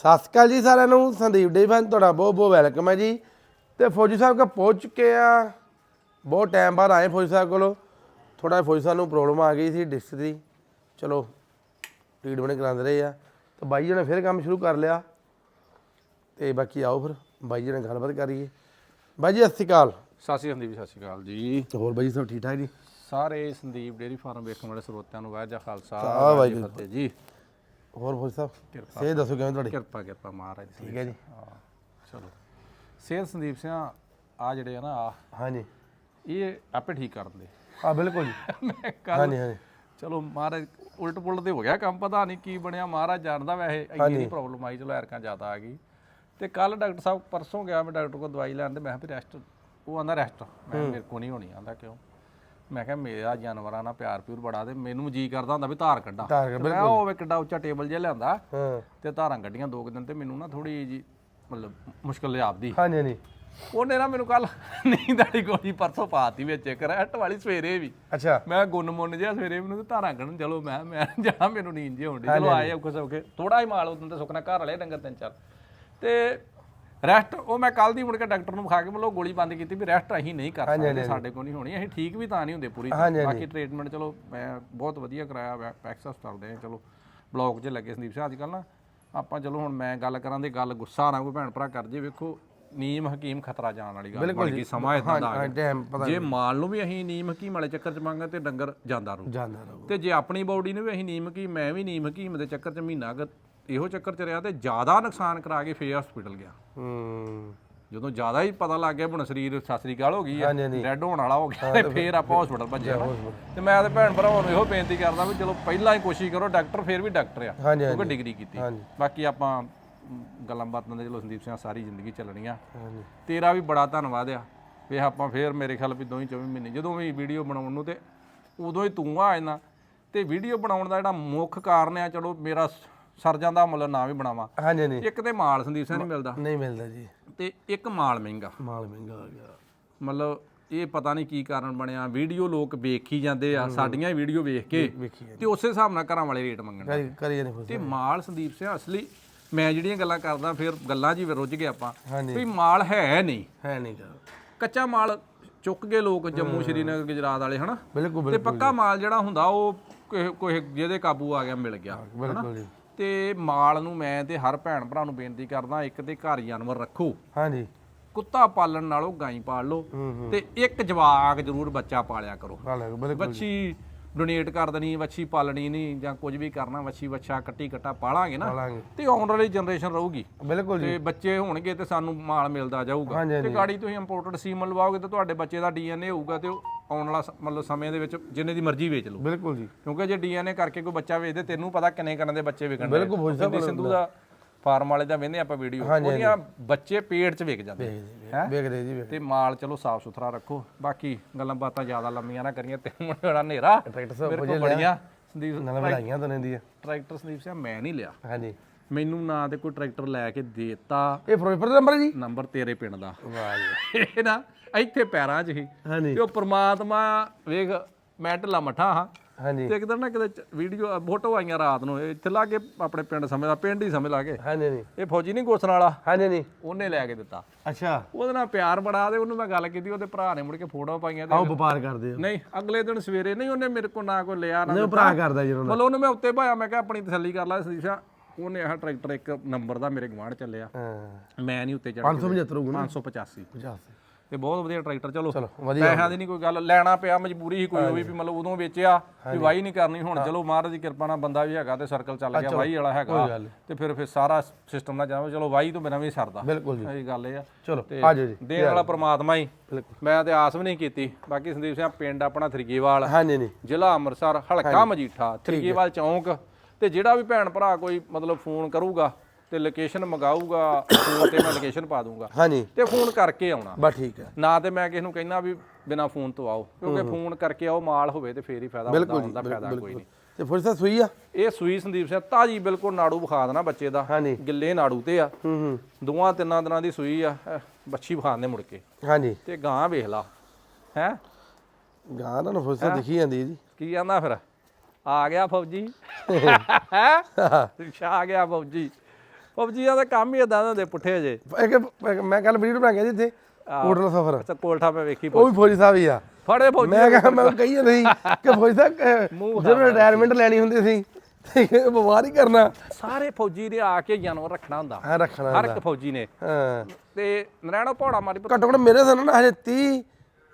ਸਤਿ ਸ਼੍ਰੀ ਅਕਾਲ ਜੀ ਸਾਰਿਆਂ ਨੂੰ ਸੰਦੀਪ ਡੇਵਨ ਤੁਹਾਡਾ ਬਹੁਤ ਬਹੁਤ ਵੈਲਕਮ ਹੈ ਜੀ। ਤੇ ਫੌਜੀ ਸਾਹਿਬ ਕੋ ਪਹੁੰਚ ਚੁੱਕੇ ਆ। ਬਹੁਤ ਟਾਈਮ ਬਾਅਦ ਆਏ ਫੌਜੀ ਸਾਹਿਬ ਕੋਲੋਂ। ਥੋੜਾ ਫੌਜੀ ਸਾਹਿਬ ਨੂੰ ਪ੍ਰੋਬਲਮ ਆ ਗਈ ਸੀ ਡਿਸਕ ਦੀ। ਚਲੋ ਟ੍ਰੀਟਮੈਂਟ ਕਰਾਉਂਦੇ ਰਹੇ ਆ। ਤੇ ਬਾਈ ਜੀ ਨੇ ਫਿਰ ਕੰਮ ਸ਼ੁਰੂ ਕਰ ਲਿਆ। ਤੇ ਬਾਕੀ ਆਓ ਫਿਰ ਬਾਈ ਜੀ ਨਾਲ ਗੱਲਬਾਤ ਕਰੀਏ। ਬਾਈ ਜੀ ਸਤਿ ਸ਼੍ਰੀ ਅਕਾਲ। ਸਤਿ ਸ਼੍ਰੀ ਅਕਾਲ ਜੀ ਸਤਿ ਸ਼੍ਰੀ ਅਕਾਲ ਜੀ। ਤੇ ਹੋਰ ਬਾਈ ਜੀ ਸਭ ਠੀਕ ਠਾਕ ਜੀ? ਸਾਰੇ ਸੰਦੀਪ ਡੇਰੀ ਫਾਰਮ ਵੇਖਣ ਵਾਲੇ ਸਰੋਤਿਆਂ ਨੂੰ ਵਾਹਿਗੁਰੂ ਖਾਲਸਾ ਵਾਹਿਗੁਰੂ ਫਤਿਹ ਜੀ। ਹੋਰ ਫੌਜੀ ਸਾਹਿਬ ਕਿਰਪਾ ਸੇ ਦੱਸੋ ਕਿਵੇਂ ਤੁਹਾਡੀ? ਕਿਰਪਾ ਕਿਰਪਾ ਮਹਾਰਾਜ ਦੀ। ਠੀਕ ਹੈ ਜੀ। ਹਾਂ ਚਲੋ। ਸਿਹਤ ਸੰਦੀਪ ਸਿੰਘ ਆ ਜਿਹੜੇ ਆ ਨਾ ਆ। ਹਾਂਜੀ। ਇਹ ਆਪੇ ਠੀਕ ਕਰਨ ਦੇ। ਆ ਬਿਲਕੁਲ ਜੀ। ਮੈਂ ਕੱਲ ਹਾਂਜੀ ਹਾਂਜੀ। ਚਲੋ ਮਹਾਰਾਜ ਉਲਟ ਪੁਲਟ ਤੇ ਹੋ ਗਿਆ ਕੰਮ ਪਤਾ ਨਹੀਂ ਕੀ ਬਣਿਆ। ਮਹਾਰਾਜ ਜਾਣਦਾ ਵੈਸੇ ਇੰਨੀ ਨਹੀਂ ਪ੍ਰੋਬਲਮ ਆਈ ਚਲੋ ਐਰਕਾਂ ਜ਼ਿਆਦਾ ਆ ਗਈ। ਤੇ ਕੱਲ ਡਾਕਟਰ ਸਾਹਿਬ ਪਰਸੋਂ ਗਿਆ ਮੈਂ ਡਾਕਟਰ ਕੋਲ ਦਵਾਈ ਲੈਣ ਤੇ ਮੈਂ ਕਿਹਾ ਵੀ ਰੈਸਟ ਉਹ ਆਂਦਾ ਰੈਸਟ ਮੈਂ ਕਿਹਾ ਮੇਰੇ ਕੋ ਨਹੀਂ ਹੋਣੀ ਆਂਦਾ ਕਿਉਂ? ਮੈਂ ਕਿਹਾ ਮੇਰਾ ਜਾਨਵਰਾਂ ਨਾਲ ਪਿਆਰ ਪਿਉਰ ਬੜਾ ਤੇ ਮੈਨੂੰ ਜੀ ਕਰਦਾ ਹੁੰਦਾ ਵੀ ਧਾਰ ਕੱਢਾਂ। ਧਾਰ ਤੇ ਮੈਂ ਉਹ ਵੇ ਕਿੱਡਾ ਉੱਚਾ ਟੇਬਲ ਜਿਹਾ ਲਿਆਂਦਾ ਹਾਂ। ਤੇ ਧਾਰਾਂ ਕੱਢੀਆਂ ਦੋ ਕੁ ਦਿਨ ਤੇ ਮੈਨੂੰ ਨਾ ਥੋੜੀ ਜੀ ਮਤਲਬ ਮੁਸ਼ਕਲ ਲਿਆਪਦੀ ਹਾਂਜੀ ਹਾਂਜੀ। ਉਹਨੇ ਨਾ ਮੈਨੂੰ ਕੱਲ ਨੀਂਦ ਵਾਲੀ ਗੋਲੀ ਪਰਸੋਂ ਪਾਤੀ ਵਿੱਚ ਇੱਕ ਰੈਟ ਵਾਲੀ ਸਵੇਰੇ ਵੀ। ਅੱਛਾ। ਮੈਂ ਗੁੰਨ ਮੁੰਨ ਜਿਹਾ ਸਵੇਰੇ ਮੈਨੂੰ ਤੇ ਧਾਰਾਂ ਕੱਢਣ ਚਲੋ ਮੈਂ ਮੈਂ ਜਾਣਾ ਮੈਨੂੰ ਨੀਂਦ ਜਿਹੀ ਆਉਂਦੀ ਚਲੋ ਆਏ ਔਖੇ ਸੌਖੇ ਥੋੜਾ ਹੀ ਮਾਲ ਉਦੋਂ ਤੇ ਸੁੱਕਣਾ ਘਰ ਵਾਲੇ ਡੰਗਰ ਤਿੰਨ ਚਾਰ। ਤੇ ਰੈਸਟ ਉਹ ਮੈਂ ਕੱਲ ਦੀ ਮੁੜ ਕੇ ਡਾਕਟਰ ਨੂੰ ਵਿਖਾ ਕੇ ਮਤਲਬ ਗੋਲੀ ਬੰਦ ਕੀਤੀ ਵੀ ਰੈਸਟ ਅਸੀਂ ਨਹੀਂ ਕਰ ਸਕਦੇ ਸਾਡੇ ਕੋਲ ਨਹੀਂ ਹੋਣੀ ਅਸੀਂ ਠੀਕ ਵੀ ਤਾਂ ਨਹੀਂ ਹੁੰਦੇ ਪੂਰੀ। ਬਾਕੀ ਟ੍ਰੀਟਮੈਂਟ ਚਲੋ ਮੈਂ ਬਹੁਤ ਵਧੀਆ ਕਰਾਇਆ ਪੈਕਸ ਹਸਪਤਾਲ ਦੇ ਚਲੋ ਬਲੌਕ 'ਚ ਲੱਗੇ ਸੰਦੀਪ ਸਿੰਘ ਅੱਜ ਕੱਲ ਨਾ ਆਪਾਂ ਚਲੋ ਹੁਣ ਮੈਂ ਗੱਲ ਕਰਾਂ ਦੀ ਗੱਲ ਗੁੱਸਾ ਨਾ ਕੋਈ ਭੈਣ ਭਰਾ ਕਰ ਜੇ ਵੇਖੋ ਨੀਮ ਹਕੀਮ ਖਤਰਾ ਜਾਣ ਵਾਲੀ ਗੱਲ ਬਣ ਗਈ ਸਮਾਂ ਇਦਾਂ ਦਾ ਆ ਗਿਆ। ਜੇ ਮਾਲ ਨੂੰ ਵੀ ਅਸੀਂ ਨੀਮ ਹਕੀਮ ਵਾਲੇ ਚੱਕਰ 'ਚ ਮੰਗਾਂ ਤੇ ਡੰਗਰ ਜਾਂਦਾ ਰਹੂ ਜਾਂਦਾ ਰਹੂ ਤੇ ਜੇ ਆਪਣੀ ਬਾਡੀ ਨੂੰ ਵੀ ਅਸੀਂ ਨੀਮ ਹਕੀਮ ਮੈਂ ਵੀ ਨੀਮ ਹਕੀਮ ਦੇ ਚੱਕਰ 'ਚ ਮਹੀਨਾ ਇਹੋ ਚੱਕਰ 'ਚ ਰਿਹਾ ਤੇ ਜ਼ਿਆਦਾ ਨੁਕਸਾਨ ਕਰਾ ਕੇ ਫੇਰ ਹਸਪੀਟਲ ਗਿਆ। ਹੂੰ। ਜਦੋਂ ਜ਼ਿਆਦਾ ਹੀ ਪਤਾ ਲੱਗ ਗਿਆ ਹੁਣ ਸਰੀਰ ਸਸਰੀ ਕਾਲ ਹੋ ਗਈ ਆ ਹਾਂਜੀ, ਹਾਂਜੀ। ਡੈਡ ਹੋਣ ਵਾਲਾ ਹੋ ਗਿਆ ਤੇ ਫੇਰ ਆਪਾਂ ਹਸਪੀਟਲ ਭੱਜਿਆ ਨਾ। ਤੇ ਮੈਂ ਤੇ ਭੈਣ ਭਰਾਵਾਂ ਨੂੰ ਇਹੋ ਬੇਨਤੀ ਕਰਦਾ ਵੀ ਚਲੋ ਪਹਿਲਾਂ ਹੀ ਕੋਸ਼ਿਸ਼ ਕਰੋ ਡਾਕਟਰ ਫੇਰ ਵੀ ਡਾਕਟਰ ਆ ਹਾਂਜੀ ਕਿਉਂਕਿ ਡਿਗਰੀ ਕੀਤੀ। ਹਾਂਜੀ। ਬਾਕੀ ਆਪਾਂ ਮ, ਗੱਲਾਂ ਬਾਤਾਂ ਦੇ ਚਲੋ ਸੰਦੀਪ ਸਿੰਘ ਸਾਰੀ ਜ਼ਿੰਦਗੀ ਚੱਲਣੀਆਂ। ਹਾਂਜੀ। ਤੇਰਾ ਵੀ ਬੜਾ ਧੰਨਵਾਦ ਆ ਵੀ ਆਪਾਂ ਫੇਰ ਮੇਰੇ ਖਿਆਲ ਵੀ ਦੋਹੀਂ ਚੌਵੀ ਮਹੀਨੇ ਜਦੋਂ ਵੀ ਵੀਡੀਓ ਬਣਾਉਣ ਨੂੰ ਤੇ ਉਦੋਂ ਹੀ ਤੂੰ ਆ ਇਹਨਾਂ ਤੇ ਵੀਡੀਓ ਬਣਾਉਣ ਦਾ ਜਿਹੜਾ ਮੁੱਖ ਕਾਰਨ ਆ ਚਲੋ ਮੇਰਾ ਸ- ਸਰ ਜਾਂਦਾ ਮੁੱਲ ਨਾ ਵੀ ਬਣਾਵਾ। ਹਾਂਜੀ ਨਹੀਂ ਇੱਕ ਤੇ ਮਾਲ ਸੰਦੀਪ ਸਿੰਘ ਨਹੀਂ ਮਿਲਦਾ। ਨਹੀਂ ਮਿਲਦਾ ਜੀ। ਤੇ ਇੱਕ ਮਾਲ ਮਹਿੰਗਾ। ਮਾਲ ਮਹਿੰਗਾ ਆ ਗਿਆ। ਮਤਲਬ ਇਹ ਪਤਾ ਨਹੀਂ ਕੀ ਕਾਰਨ ਬਣਿਆ। ਵੀਡੀਓ ਲੋਕ ਵੇਖ ਹੀ ਜਾਂਦੇ ਆ ਸਾਡੀਆਂ ਵੀਡੀਓ ਵੇਖ ਕੇ। ਤੇ ਉਸੇ ਹਿਸਾਬ ਨਾਲ ਘਰਾਂ ਵਾਲੇ ਰੇਟ ਮੰਗਣ ਕਰੀ ਤੇ ਮਾਲ ਸੰਦੀਪ ਸਿੰਘ ਅਸਲੀ ਮੈਂ ਜਿਹੜੀਆਂ ਗੱਲਾਂ ਕਰਦਾ ਫਿਰ ਗੱਲਾਂ ਹੀ ਰੁੱਝ ਗਏ ਆਪਾਂ। ਵੀ ਮਾਲ ਹੈ ਨਹੀਂ। ਹੈ ਨਹੀਂ ਕੱਚਾ ਮਾਲ ਚੁੱਕ ਗਏ ਲੋਕ ਜੰਮੂ ਸ਼੍ਰੀਨਗਰ ਗੁਜਰਾਤ ਵਾਲੇ ਹਨਾ? ਬਿਲਕੁਲ ਤੇ ਪੱਕਾ ਮਾਲ ਜਿਹੜਾ ਹੁੰਦਾ ਉਹ ਕੋਈ ਕੋਈ ਜਿਹਦੇ ਕਾਬੂ ਆ ਗਿਆ ਮਿਲ ਗਿਆ ਬਿਲਕੁਲ ਜੀ। ਤੇ ਮਾਲ ਨੂੰ ਮੈਂ ਤੇ ਹਰ ਭੈਣ ਭਰਾ ਨੂੰ ਬੇਨਤੀ ਕਰਦਾ ਇੱਕ ਤੇ ਘਰ ਜਾਨਵਰ ਰੱਖੋ। ਹਾਂਜੀ। ਕੁੱਤਾ ਪਾਲਣ ਨਾਲੋਂ ਗਾਂ ਪਾਲ ਲਓ ਤੇ ਇੱਕ ਜਵਾਕ ਜ਼ਰੂਰ ਬੱਚਾ ਪਾਲਿਆ ਕਰੋ। ਵੱਛੀ ਡੋਨੇਟ ਕਰ ਦੇਣੀ ਵੱਛੀ ਪਾਲਣੀ ਨਹੀਂ ਜਾਂ ਕੁਝ ਵੀ ਕਰਨਾ ਵੱਛੀ ਵੱਛਾ ਕੱਟੀ ਕੱਟਾ ਪਾਲਾਂਗੇ ਨਾ ਤੇ ਆਉਣ ਵਾਲੀ ਜਨਰੇਸ਼ਨ ਰਹੂਗੀ। ਬਿਲਕੁਲ ਜੀ। ਤੇ ਬੱਚੇ ਹੋਣਗੇ ਤੇ ਸਾਨੂੰ ਮਾਲ ਮਿਲਦਾ ਜਾਊਗਾ। ਤੇ ਗਾੜੀ ਤੁਸੀਂ ਇੰਪੋਰਟਡ ਸੀਮਨ ਲਵਾਓਗੇ ਤੇ ਤੁਹਾਡੇ ਬੱਚੇ ਦਾ ਡੀਐਨਏ ਹੋਊਗਾ ਤੇ ਉਹ ਆਉਣ ਵਾਲਾ ਸ- ਮਤਲਬ ਸਮੇਂ ਦੇ ਵਿੱਚ ਜਿੰਨੇ ਦੀ ਮਰਜ਼ੀ ਵੇਚ ਲਓ। ਬਿਲਕੁਲ ਜੀ। ਕਿਉਂਕਿ ਜੇ ਡੀਐਨਏ ਕਰਕੇ ਕੋਈ ਬੱਚਾ ਵੇਚਦੇ ਤੈਨੂੰ ਪਤਾ ਕਿੰਨੇ ਕਰਨ ਦੇ ਬੱਚੇ ਵਿਕਣ ਬਿਲਕੁਲ ਹੋ ਸਿੰਧੂ ਸਿੰਧੂ ਦਾ ਫਾਰਮ ਵਾਲੇ ਦਾ ਵੇਂਦੇ ਆਪਾਂ ਵੀਡੀਓ। ਉਹਦੀਆਂ ਬੱਚੇ ਪੇਟ 'ਚ ਵਿਕ ਜਾਂਦੇ ਹੈਂ? ਵੇਖਦੇ ਜੀ ਵੇਖ ਤੇ ਮਾਲ ਚਲੋ ਸਾਫ਼ ਸੁਥਰਾ ਰੱਖੋ। ਬਾਕੀ ਗੱਲਾਂ ਬਾਤਾਂ ਜ਼ਿਆਦਾ ਲੰਮੀਆਂ ਨਾ ਕਰੀਆਂ ਤੇ ਮੁੰਡਾ ਹਨੇਰਾ। ਟਰੈਕਟਰ ਸਾਹਿਬ ਮੇਰੇ ਕੋਲ ਬੜੀਆਂ ਸੰਦੀਪ ਨਾਲ ਵਧਾਈਆਂ ਤਾਂ ਦੀ ਟਰੈਕਟਰ ਸੰਦੀਪ ਸਿੰਘ ਮੈਂ ਨਹੀਂ ਲਿਆ। ਹਾਂਜੀ। ਮੈਨੂੰ ਨਾ ਤੇ ਕੋਈ ਟਰੈਕਰ ਲੈ ਕੇ ਦੇਤਾ। ਇਹ ਫਿਰੋਜ਼ਪੁਰ ਦਾ ਨੰਬਰ ਜੀ? ਨੰਬਰ ਤੇਰੇ ਪਿੰਡ ਦਾ। ਵਾਹ ਜੀ। ਇਹ ਨਾ ਇੱਥੇ ਪੈਰਾਂ 'ਚ ਹੀ। ਹਾਂਜੀ। ਤੇ ਉਹ ਪ੍ਰਮਾਤਮਾ ਵੇਖ ਮੈਂ ਢਿੱਲਾ ਮੱਠਾ ਹਾਂ। ਹਾਂਜੀ। ਤੇ ਇੱਕ ਦਿਨ ਨਾ ਕਿਤੇ ਵੀਡੀਓ ਫੋਟੋ ਆਈਆਂ ਰਾਤ ਨੂੰ ਇੱਥੇ ਲਾ ਕੇ ਆਪਣੇ ਪਿੰਡ ਸਮੇਂ ਦਾ ਪਿੰਡ ਹੀ ਸਮੇਂ ਲਾ ਕੇ। ਹਾਂਜੀ ਨਹੀਂ ਇਹ ਫੌਜੀ ਨਹੀਂ ਗੋਸਣ ਵਾਲਾ? ਹਾਂਜੀ ਨਹੀਂ ਉਹਨੇ ਲੈ ਕੇ ਦਿੱਤਾ। ਅੱਛਾ। ਉਹਦੇ ਨਾਲ ਪਿਆਰ ਬੜਾ ਤੇ ਉਹਨੂੰ ਮੈਂ ਗੱਲ ਕੀਤੀ ਉਹਦੇ ਭਰਾ ਨੇ ਮੁੜ ਕੇ ਫੋਟੋ ਪਾਈਆਂ ਤੇ ਆਓ ਵਪਾਰ ਕਰਦੇ ਹੋ ਨਹੀਂ ਅਗਲੇ ਦਿਨ ਸਵੇਰੇ ਨਹੀਂ ਉਹਨੇ ਮੇਰੇ ਕੋਲ ਨਾ ਕੋਈ ਲਿਆ ਨਾ ਉਹ ਭਰਾ ਕਰਦਾ ਜੀ ਉਹਨਾਂ ਮਤਲਬ ਉਹਨੂੰ ਮੈਂ ਉੱਤੇ ਭਾਇਆ ਮੈਂ ਕਿਹਾ ਆਪਣੀ ਤਸੱਲੀ ਕਰ ਲੈ ਸਦੀਸ਼ਾ। ਉਹਨੇ ਆਹ ਟਰੈਕਟਰ ਇੱਕ ਨੰਬਰ ਦਾ ਮੇਰੇ ਗਵਾਂਢ ਚੱਲਿਆ। ਹਾਂ। ਮੈਂ ਨਹੀਂ ਉੱਤੇ ਚੜ੍ਹ 575 ਗੁਣਾ 585 50 ਤੇ ਬਹੁਤ ਵਧੀਆ ਟਰੈਕਟਰ ਚਲੋ। ਪੈਸਿਆਂ ਦੀ ਨਹੀਂ ਕੋਈ ਗੱਲ ਲੈਣਾ ਪਿਆ ਮਜਬੂਰੀ ਹੀ ਕੋਈ ਹੋਈ ਵੀ ਮਤਲਬ ਉਦੋਂ ਵੇਚਿਆ ਵੀ ਵਾਈ ਨਹੀਂ ਕਰਨੀ ਹੁਣ ਚਲੋ ਮਹਾਰਾਜ ਦੀ ਕਿਰਪਾ ਨਾਲ ਬੰਦਾ ਵੀ ਹੈਗਾ ਤੇ ਸਰਕਲ ਚੱਲ ਗਿਆ ਵਾਈ ਵਾਲਾ ਹੈਗਾ। ਤੇ ਫਿਰ ਫਿਰ ਸਾਰਾ ਸਿਸਟਮ ਨਾਲ ਜਾਵੇ ਚਲੋ ਵਾਈ ਤੋਂ ਬਿਨਾਂ ਵੀ ਸਰਦਾ। ਬਿਲਕੁਲ ਜੀ। ਇਹ ਗੱਲ ਇਹ ਆ। ਚਲੋ ਆ ਜਾਓ ਜੀ। ਦੇਣ ਵਾਲਾ ਪ੍ਰਮਾਤਮਾ ਹੀ। ਮੈਂ ਤੇ ਆਸ ਵੀ ਨਹੀਂ ਕੀਤੀ। ਬਾਕੀ ਸੰਦੀਪ ਸਿੰਘ ਪਿੰਡ ਆਪਣਾ ਥਰੀਗੇਵਾਲ। ਹਾਂਜੀ ਨਹੀਂ ਜ਼ਿਲ੍ਹਾ ਅੰਮ੍ਰਿਤਸਰ ਹਲਕਾ ਮਜੀਠਾ ਥਰੀਗੇਵਾਲ ਚੌਂਕ। ਤੇ ਜਿਹੜਾ ਵੀ ਭੈਣ ਭਰਾ ਕੋਈ ਮਤਲਬ ਫੋਨ ਕਰੂਗਾ ਤੇ ਲੋਕੇਸ਼ਨ ਮੰਗਾਊਗਾ ਫੋਨ ਤੇ ਮੈਂ ਲੋਕੇਸ਼ਨ ਪਾ ਦੂੰਗਾ ਹਾਂਜੀ। ਤੇ ਫੋਨ ਕਰਕੇ ਆਉਣਾ। ਬਸ ਠੀਕ ਹੈ। ਨਾ ਤੇ ਮੈਂ ਕਿਸ ਨੂੰ ਕਹਿਣਾ ਵੀ ਬਿਨਾ ਫੋਨ ਤੋਂ ਆਓ ਕਿਉਂਕਿ ਫੋਨ ਕਰਕੇ ਆਓ ਮਾਲ ਹੋਵੇ ਤੇ ਫੇਰ ਹੀ ਫਾਇਦਾ ਹੁੰਦਾ ਹੁੰਦਾ ਫਾਇਦਾ ਕੋਈ ਨਹੀਂ। ਤੇ ਫੁਰ ਸਾਹਿਬ ਸੂਈ ਆ? ਇਹ ਸੂਈ ਸੰਦੀਪ ਸਿੰਘ ਤਾਜੀ ਬਿਲਕੁਲ ਨਾੜੂ ਵਿਖਾ ਦੇਣਾ ਬੱਚੇ ਦਾ। ਹਾਂਜੀ। ਗਿੱਲੇ ਨਾੜੂ ਤੇ ਆ। ਹੂੰ ਹੂੰ। ਦੋਵਾਂ ਤਿੰਨਾਂ ਦਿਨਾਂ ਦੀ ਸੂਈ ਆ ਬੱਚੀ ਵਿਖਾਉਂਦੇ ਮੁੜ ਕੇ। ਹਾਂਜੀ। ਤੇ ਗਾਂ ਵੇਖ ਲਾ ਹੈ? ਗਾਂ ਨਾ ਫੁਰ ਸਾਹਿਬ ਦਿਖੀ ਜਾਂਦੀ ਜੀ। ਕੀ ਕਹਿੰਦਾ ਫਿਰ? ਆ ਗਿਆ ਫੌਜੀ। ਹੈ? ਆ ਗਿਆ ਫੌਜੀ। ਫੌਜੀਆਂ ਦਾ ਕੰਮ ਹੀ ਇਦਾਂ ਦੇ ਹੁੰਦੇ ਪੁੱਠੇ ਜੇ। ਇੱਕ ਇੱਕ ਮੈਂ ਕੱਲ ਵੀਡੀਓ ਬਣਾ ਕੇ ਜੀ ਇੱਥੇ ਕੋਟਲਾ ਸਫਰ। ਅੱਛਾ ਕੋਲਠਾ ਮੈਂ ਵੇਖੀ ਉਹ ਵੀ ਫੌਜੀ ਸਾਹਿਬ ਹੀ ਆ। ਫੜੇ ਫੌਜੀ ਮੈਂ ਕਿਹਾ ਮੈਂ ਕਹੀ ਨਹੀਂ ਕਿ ਫੌਜੀ ਸਾਹਿਬ ਜਦੋਂ ਰਿਟਾਇਰਮੈਂਟ ਲੈਣੀ ਹੁੰਦੀ ਸੀ ਤੇ ਬਿਮਾਰ ਹੀ ਕਰਨਾ। ਸਾਰੇ ਫੌਜੀ ਨੇ ਆ ਕੇ ਜਾਨਵਰ ਰੱਖਣਾ ਹੁੰਦਾ। ਹਾਂ ਰੱਖਣਾ ਹਰ ਇੱਕ ਫੌਜੀ ਨੇ। ਹਾਂ। ਤੇ ਨਰੈਣਾ ਪੌੜਾ ਮਾਰੀ ਘੱਟੋ ਘੱਟ ਮੇਰੇ ਸਾਨ ਨਾ ਹਜੇ 30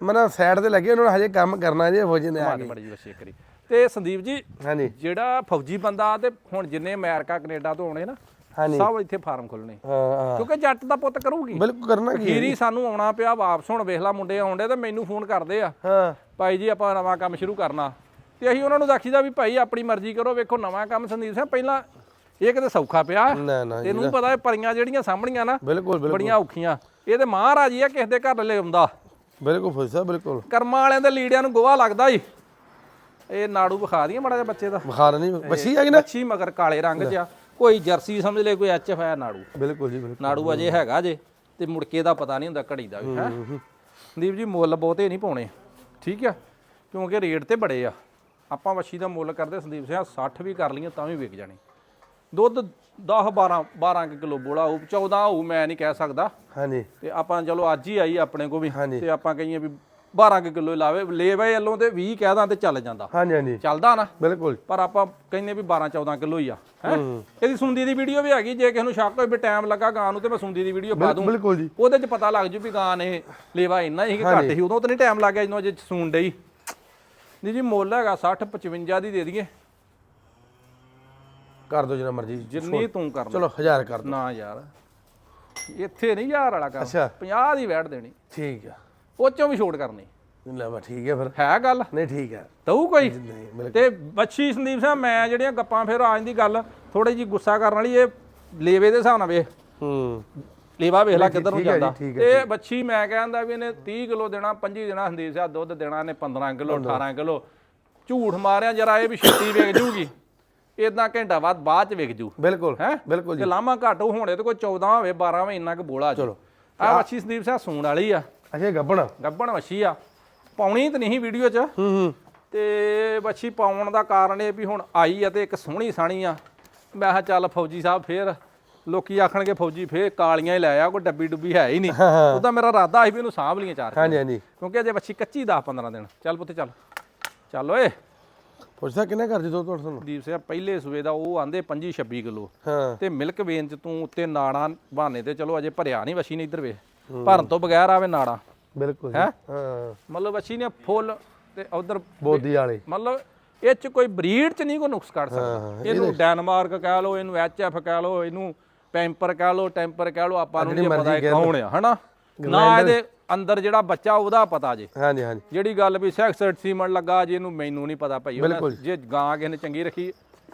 ਮਨਾ ਸਾਈਡ ਤੇ ਲੱਗੇ ਉਹਨਾਂ ਨੂੰ ਹਜੇ ਕੰਮ ਕਰਨਾ ਜੇ ਫੌਜੀ ਨੇ ਆ ਕੇ। ਬੜੀ ਵਸੇ ਕਰੀ ਤੇ ਸੰਦੀਪ ਜੀ ਹਾਂਜੀ। ਜਿਹੜਾ ਫੌਜੀ ਬੰਦਾ ਤੇ ਹੁਣ ਜਿੰਨੇ ਅਮਰੀਕਾ ਕੈਨੇਡਾ ਤੋਂ ਆਉਣੇ ਨਾ ਹਾਂਜੀ। ਸਭ ਇੱਥੇ ਫਾਰਮ ਖੋਲਣੇ ਹਾਂ ਕਿਉਂਕਿ ਜੱਟ ਦਾ ਪੁੱਤ ਕਰੂਗੀ। ਬਿਲਕੁਲ ਕਰਨਾ ਕੀ ਹੈ। ਸਾਨੂੰ ਆਉਣਾ ਪਿਆ ਵਾਪਸ। ਹੁਣ ਵੇਖ ਲਾ ਮੁੰਡੇ ਆਉਂਦੇ ਤੇ ਮੈਨੂੰ ਫੋਨ ਕਰਦੇ ਆ। ਹਾਂ। ਭਾਈ ਜੀ ਆਪਾਂ ਨਵਾਂ ਕੰਮ ਸ਼ੁਰੂ ਕਰਨਾ। ਤੇ ਅਸੀਂ ਉਹਨਾਂ ਨੂੰ ਦੱਸੀਦਾ ਵੀ ਭਾਈ ਆਪਣੀ ਮਰਜ਼ੀ ਕਰੋ। ਵੇਖੋ ਨਵਾਂ ਕੰਮ ਸੰਦੀਪ ਸਿੰਘ ਪਹਿਲਾਂ ਇਹ ਕਿਤੇ ਸੌਖਾ ਪਿਆ। ਨਾ ਨਾ ਜੀ, ਤੈਨੂੰ ਪਤਾ ਹੈ ਪਰੀਆਂ ਜਿਹੜੀਆਂ ਸਾਹਮਣੀਆਂ ਨਾ ਬਿਲਕੁਲ ਬਿਲਕੁਲ। ਬੜੀਆਂ ਔਖੀਆਂ। ਇਹ ਤੇ ਮਹਾਰਾਜ ਆ ਕਿਸੇ ਦੇ ਘਰ ਲੈ ਆਉਂਦਾ। ਬਿਲਕੁਲ ਫੌਜੀ ਸਾਹਿਬ ਬਿਲਕੁਲ। ਕਰਮਾਂ ਵਾਲਿਆਂ ਦੇ ਲੀੜਿਆਂ ਨੂੰ ਗੋਹਾ ਲੱਗਦਾ ਈ। ਇਹ ਨਾੜੂ ਵਿਖਾ ਦਈਏ ਮਾੜਾ ਜਿਹਾ ਬੱਚੇ ਦਾ। ਬੁਖਾਰ ਨਹੀਂ ਬੱਚੀ ਆ ਗਈ ਨਾ? ਮੱਛੀ ਮਗਰ ਕਾਲੇ ਰੰਗ 'ਚ ਆ ਕੋਈ ਜਰਸੀ ਸਮਝ ਲੈ ਕੋਈ ਐਚਐਫ ਹੈ ਨਾੜੂ। ਬਿਲਕੁਲ ਜੀ ਬਿਲਕੁਲ। ਨਾੜੂ ਅਜੇ ਹੈਗਾ ਜੇ ਤੇ ਮੁੜਕੇ ਦਾ ਪਤਾ ਨਹੀਂ ਹੁੰਦਾ ਘੜੀ ਦਾ ਵੀ ਹੈ? ਸੰਦੀਪ ਜੀ ਮੁੱਲ ਬਹੁਤੇ ਨਹੀਂ ਪਾਉਣੇ ਠੀਕ ਆ? ਕਿਉਂਕਿ ਰੇਟ ਤੇ ਬੜੇ ਆ। ਆਪਾਂ ਵੱਛੀ ਦਾ ਮੁੱਲ ਕਰਦੇ ਸੰਦੀਪ ਸਿੰਘ 60 ਵੀ ਕਰ ਲਈਏ ਤਾਂ ਵੀ ਵਿਕ ਜਾਣੀ। ਦੁੱਧ 10 12 12 ਕਿਲੋ ਬੋਲਾ ਹੋਊ 14 ਹੋਊ ਮੈਂ ਨਹੀਂ ਕਹਿ ਸਕਦਾ। ਹਾਂਜੀ। ਤੇ ਆਪਾਂ ਚਲੋ ਅੱਜ ਹੀ ਆਈ ਆਪਣੇ ਕੋ ਵੀ ਹਾਂਜੀ। ਤੇ ਆਪਾਂ ਕਹੀਏ ਵੀ 12 ਕਿਲੋ ਲਾਵੇ ਲੈ ਵੇ ਵੱਲੋਂ ਤੇ 20 ਕਹਿ ਦਾਂ ਤੇ ਚੱਲ ਜਾਂਦਾ। ਹਾਂਜੀ ਹਾਂਜੀ। ਚੱਲਦਾ ਨਾ। ਬਿਲਕੁਲ। ਪਰ ਆਪਾਂ ਕਹਿੰਦੇ ਵੀ 12 14 ਕਿਲੋ ਹੀ ਆ ਹੈ? ਇਹਦੀ ਸੁੰਦੀ ਦੀ ਵੀਡੀਓ ਵੀ ਹੈਗੀ ਜੇ ਕਿਸੇ ਨੂੰ ਸ਼ੱਕ ਹੋਏ ਵੀ ਟਾਈਮ ਲੱਗਾ ਗਾਂ ਨੂੰ ਤੇ ਮੈਂ ਸੁੰਦੀ ਦੀ ਵੀਡੀਓ ਪਾ ਦੂੰ। ਬਿਲਕੁਲ ਜੀ। ਉਹਦੇ 'ਚ ਪਤਾ ਲੱਗ ਜੂ ਵੀ ਗਾਂ ਨੇ ਲੇਵਾ ਇੰਨਾ ਹੀ ਕਿ ਘੱਟ ਸੀ ਉਦੋਂ ਤਾਂ ਨਹੀਂ ਟਾਈਮ ਲੱਗ ਗਿਆ ਜਦੋਂ ਅਜੇ ਸੂਣ ਡਈ। ਨਹੀਂ ਜੀ ਮੁੱਲ ਹੈਗਾ 60 55 ਦੀ ਦੇ ਦਈਏ। ਕਰ ਦੋ ਜਿੰਨਾ ਮਰਜ਼ੀ ਜਿੰਨੀ ਤੂੰ ਕਰ ਲੈ ਚਲੋ 1000 ਕਰ ਦੋ ਨਾ ਯਾਰ। ਇੱਥੇ ਨਹੀਂ ਯਾਰ ਵਾਲਾ ਅੱਛਾ। 50 ਦੀ ਵੈਟ ਦੇਣੀ। ਠੀਕ ਆ। ਉਹ ਚੋਂ ਵੀ ਛੋਟ ਕਰਨੀ। ਲੈ ਬਾ ਠੀਕ ਹੈ ਫਿਰ। ਹੈ ਗੱਲ? ਨਹੀਂ ਠੀਕ ਹੈ। ਤਊ ਕੋਈ? ਨਹੀਂ ਬਿਲਕੁਲ। ਤੇ ਬੱਚੀ ਸੰਦੀਪ ਸਿੰਘ ਮੈਂ ਜਿਹੜੀਆਂ ਗੱਪਾਂ ਫਿਰ ਆਜ ਦੀ ਗੱਲ ਥੋੜੀ ਜੀ ਗੁੱਸਾ ਕਰਨ ਵਾਲੀ ਇਹ ਲੇਵੇ ਦੇ ਹਿਸਾਬ ਨਾਲ ਵੇਖ। ਹੂੰ। ਲੇਵਾ ਵੇਖ ਲੈ ਕਿੱਧਰ ਨੂੰ ਜਾਂਦਾ। ਤੇ ਬੱਚੀ ਮੈਂ ਕਹਿੰਦਾ ਵੀ ਇਹਨੇ 30 ਕਿਲੋ ਦੇਣਾ 25 ਦੇਣਾ ਸੰਦੀਪ ਸਿੰਘ ਦੁੱਧ ਦੇਣਾ ਇਹਨੇ 15 ਕਿਲੋ 18 ਕਿਲੋ। ਝੂਠ ਮਾਰਿਆ ਜਰਾ ਇਹ ਵੀ ਛੇਤੀ ਵੇਚ ਜੂਗੀ। ਇਦਾਂ ਘੰਟਾ ਬਾਅਦ ਬਾਅਦ ਚ ਵਿਕ ਜੂ। ਬਿਲਕੁਲ ਹੈ? ਬਿਲਕੁਲ ਤੇ ਜੀ ਲਾਮਾ ਘੱਟ ਹੋਣੇ ਤੇ ਕੋਈ 14 ਹੋਵੇ 12 ਹੋਵੇ ਇੰਨਾ ਕੁ ਬੋਲਾ ਚਲੋ। ਆ ਬੱਚੀ ਸੰਦੀਪ ਸਿੰਘ ਸੂਣ ਵਾਲੀ ਆ। ਅੱਛਾ ਗੱਬਣ। ਗੱਬਣ ਵੱਛੀ ਆ। ਪਾਉਣੀ ਤੇ ਨਹੀਂ ਵੀਡੀਓ 'ਚ। ਹੂੰ ਹੂੰ। ਤੇ ਵੱਛੀ ਪਾਉਣ ਦਾ ਕਾਰਨ ਇਹ ਵੀ ਹੁਣ ਆਈ ਆ ਤੇ ਇੱਕ ਸੋਹਣੀ ਸਾਣੀ ਆ। ਮੈਂ ਕਿਹਾ ਚੱਲ ਫੌਜੀ ਸਾਹਿਬ ਫੇਰ ਲੋਕੀ ਆਖਣਗੇ ਫੌਜੀ ਫੇਰ ਕਾਲੀਆਂ ਹੀ ਲੈ ਆ ਕੋਈ ਡੱਬੀ ਡੁੱਬੀ ਹੈ ਹੀ ਨਹੀਂ। ਉਹਦਾ ਮੇਰਾ ਇਰਾਦਾ ਸੀ ਵੀ ਇਹਨੂੰ ਸਾਂਭ ਲਈਆਂ ਚਾਰ ਹਾਂਜੀ ਹਾਂਜੀ। ਕਿਉਂਕਿ ਅਜੇ ਵੱਛੀ ਕੱਚੀ 10 15 ਦਿਨ। ਚੱਲ ਪੁੱਤ ਚੱਲ। ਚੱਲ ਓਏ। ਪੁੱਛਦਾ ਕਿੰਨੇ ਕਰ ਦਿੱਤੋ ਤੁਹਾਡੇ ਤੁਹਾਨੂੰ ਦੀਪ ਸਿੰਘ ਪਹਿਲੇ ਸੂਏ ਦਾ ਉਹ ਆਂਦੇ 25 26 ਕਿਲੋ। ਹਾਂ। ਤੇ ਮਿਲਕ ਵੇਨ ਚ ਤੂੰ ਉੱਤੇ ਨਾੜਾਂ ਬਹਾਨੇ ਤੇ ਚਲੋ ਅਜੇ ਭਰਿਆ ਨਹੀਂ ਵੱਛੀ ਨੇ ਇੱਧਰ ਵੇ ਭਰਨ ਤੋਂ ਬਗੈਰ ਆਵੇ ਨਾੜਾਂ। ਬਿਲਕੁਲ। ਹੈਂ? ਹਾਂ। ਮਤਲਬ ਵੱਛੀ ਨੇ ਫੁੱਲ ਤੇ ਉਧਰ ਬੋਦੀ ਵਾਲੇ। ਮਤਲਬ ਇਹ ਚ ਕੋਈ ਬਰੀਡ ਚ ਨਹੀਂ ਕੋਈ ਨੁਕਸ ਹਾਂ, ਸਕਦਾ। ਇਹਨੂੰ ਡੈਨਮਾਰਕ ਕਹਿ ਲਓ ਇਹਨੂੰ ਐਚਐਫ ਕਹਿ ਲਓ ਇਹਨੂੰ ਪੈਂਪਰ ਕਹਿ ਲਓ ਟੈਂਪਰ ਕਹਿ ਲਓ ਆਪਾਂ ਨੂੰ ਨਹੀਂ ਪਤਾ ਇਹ ਕੌਣ ਆ ਹਨਾ? ਨਾ ਇਹਦੇ ਅੰਦਰ ਜਿਹੜਾ ਬੱਚਾ ਉਹਦਾ ਪਤਾ ਜੇ। ਹਾਂਜੀ ਹਾਂਜੀ। ਜਿਹੜੀ ਗੱਲ ਵੀ ਸੈਕਸਟ ਸੀਮਨ ਲੱਗਾ ਜੇ ਇਹਨੂੰ ਮੈਨੂੰ ਨਹੀਂ ਪਤਾ ਭਾਈ ਜੇ ਗਾਂ ਕਿਸੇ ਨੇ ਚੰਗੀ ਰੱਖੀ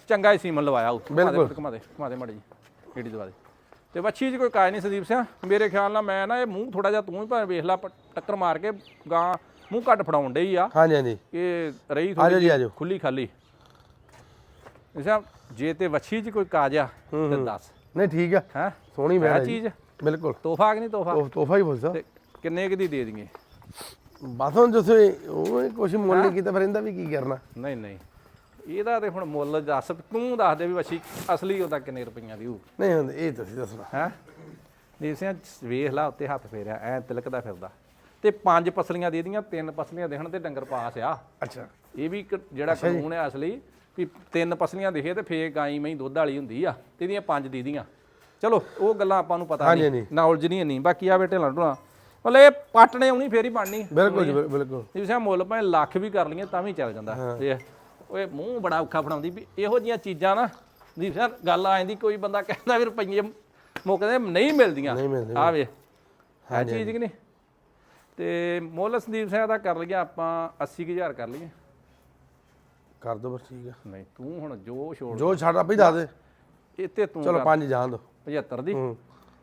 ਚੰਗਾ ਹੀ ਸੀਮਨ ਲਵਾਇਆ ਉਹ ਦੇ ਘੁਮਾ ਦੇ ਘੁਮਾ ਦੇ ਮਾੜੀ ਜੀ ਏਡੀ ਦਵਾ ਦੇ। ਤੇ ਵੱਛੀ 'ਚ ਕੋਈ ਕਾਇ ਨਹੀਂ ਸੰਦੀਪ ਸਿੰਘ ਮੇਰੇ ਖਿਆਲ ਨਾਲ ਮੈਂ ਨਾ ਇਹ ਮੂੰਹ ਥੋੜਾ ਜਿਹਾ ਤੂੰ ਹੀ ਭਾਵੇਂ ਵੇਖ ਲੈ ਟੱਕਰ ਮਾਰ ਕੇ ਗਾਂ ਮੂੰਹ ਘੱਟ ਫੜਾਉਣ ਡਈ ਆ। ਹਾਂਜੀ ਹਾਂਜੀ। ਇਹ ਰਹੀ ਥੋੜੀ ਖੁੱਲੀ। ਖਾਲੀ ਇਸਾ ਜੇ ਤੇ ਵੱਛੀ 'ਚ ਕੋਈ ਕਾਜ ਆ ਤੇ ਦੱਸ। ਨਹੀਂ ਠੀਕ ਆ। ਹੈ? ਸੋਹਣੀ ਜੀ। ਚੀਜ਼? ਬਿਲਕੁਲ। ਤੋਹਫਾ ਕਿ ਨਹੀਂ ਤੋਹਫਾ? ਤੋਹਫਾ ਹੀ ਤੇ ਕਿੰਨੇ ਕੁ ਦੀ ਦੇ ਦਈਏ? ਬਸ ਹੁਣ ਜਿਵੇਂ ਉਹ ਕੁਛ ਮੁੱਲ ਨਹੀਂ ਕੀਤਾ ਫਿਰ ਇਹਦਾ ਵੀ ਕੀ ਕਰਨਾ? ਨਹੀਂ ਨਹੀਂ। ਇਹਦਾ ਤੇ ਹੁਣ ਮੁੱਲ ਦੱਸ ਤੂੰ ਦੱਸ ਦੇ ਵੀ ਵੱਛੀ ਅਸਲੀ ਉਹਦਾ ਕਿੰਨੇ ਰੁਪਈਆਂ ਦੀ ਹੋਊ? ਨਹੀਂ ਹੁੰਦੇ ਇਹ ਤੁਸੀਂ ਦੱਸਣਾ। ਹੈ? ਦੀਪ ਸਿੰਘ ਵੇਖ ਲਾ ਉੱਤੇ ਹੱਥ ਫੇਰਿਆ ਐ ਤਿਲਕਦਾ ਫਿਰਦਾ। ਤੇ ਪੰਜ ਪਸਲੀਆਂ ਦੇ ਦੀਆਂ ਤਿੰਨ ਪਸਲੀਆਂ ਦੇਖਣ ਤੇ ਡੰਗਰ ਪਾਸ ਆ। ਅੱਛਾ। ਇਹ ਵੀ ਇੱਕ ਜਿਹੜਾ ਕਾਨੂੰਨ ਹੈ ਅਸਲੀ ਵੀ ਤਿੰਨ ਪਸਲੀਆਂ ਦਿਖੇ ਤੇ ਫੇਰ ਗਾਈ ਮਈ ਦੁੱਧ ਵਾਲੀ ਹੁੰਦੀ ਆ ਤੇ ਇਹਦੀਆਂ ਪੰਜ ਦੇ ਦੀਆਂ ਚਲੋ ਉਹ ਗੱਲਾਂ ਆਪਾਂ ਨੂੰ ਪਤਾ ਨਹੀਂ। ਨੌਲੇਜ ਨਹੀਂ ਨਹੀਂ ਬਾਕੀ ਆ ਬੇਟੇ ਲੜਨਾ ਮਤਲਬ ਇਹ ਪੱਟ ਨੇ ਆਉਣੀ ਫੇਰ ਹੀ ਬਣਨੀ। ਬਿਲਕੁਲ ਬਿਲਕੁਲ। ਜਿਵੇਂ ਮੁੱਲ ਭਾਵੇਂ ਲੱਖ ਵੀ ਕਰ ਲਈਏ ਤਾਂ ਵੀ ਚੱਲ ਜਾਂਦਾ ਤੇ ਓਏ ਮੂੰਹ ਬੜਾ ਔਖਾ ਫੜਾਉਂਦੀ ਵੀ ਇਹੋ ਜੀਆਂ ਚੀਜ਼ਾਂ ਨਾ ਦੀਪ ਸਿੰਘ ਗੱਲ ਆ ਜਾਂਦੀ ਕੋਈ ਬੰਦਾ ਕਹਿੰਦਾ ਵੀ ਰੁਪਈਏ ਮੁੱਕਦੇ ਨਹੀਂ ਮਿਲਦੀਆਂ। ਨਹੀਂ ਮਿਲਦੇ, ਆ ਵੇ ਹੈ ਚੀਜ਼ ਕਿ ਨਹੀਂ? ਤੇ ਮੁੱਲ ਸੰਦੀਪ ਸਿੰਘ ਦਾ ਕਰ ਲਈਏ ਆਪਾਂ 80000 ਕਰ ਲਈਏ। ਕਰ ਦੋ ਬਸ ਠੀਕ ਆ। ਨਹੀਂ ਤੂੰ ਹੁਣ ਜੋ ਛੋੜ ਜੋ ਛੱਡ ਆਪੇ ਦੱਸ ਦੇ। ਇੱਥੇ ਤੂੰ ਚਲੋ ਪੰਜ ਜਾਣ ਦੋ। 75 ਦੀ। ਹੂੰ।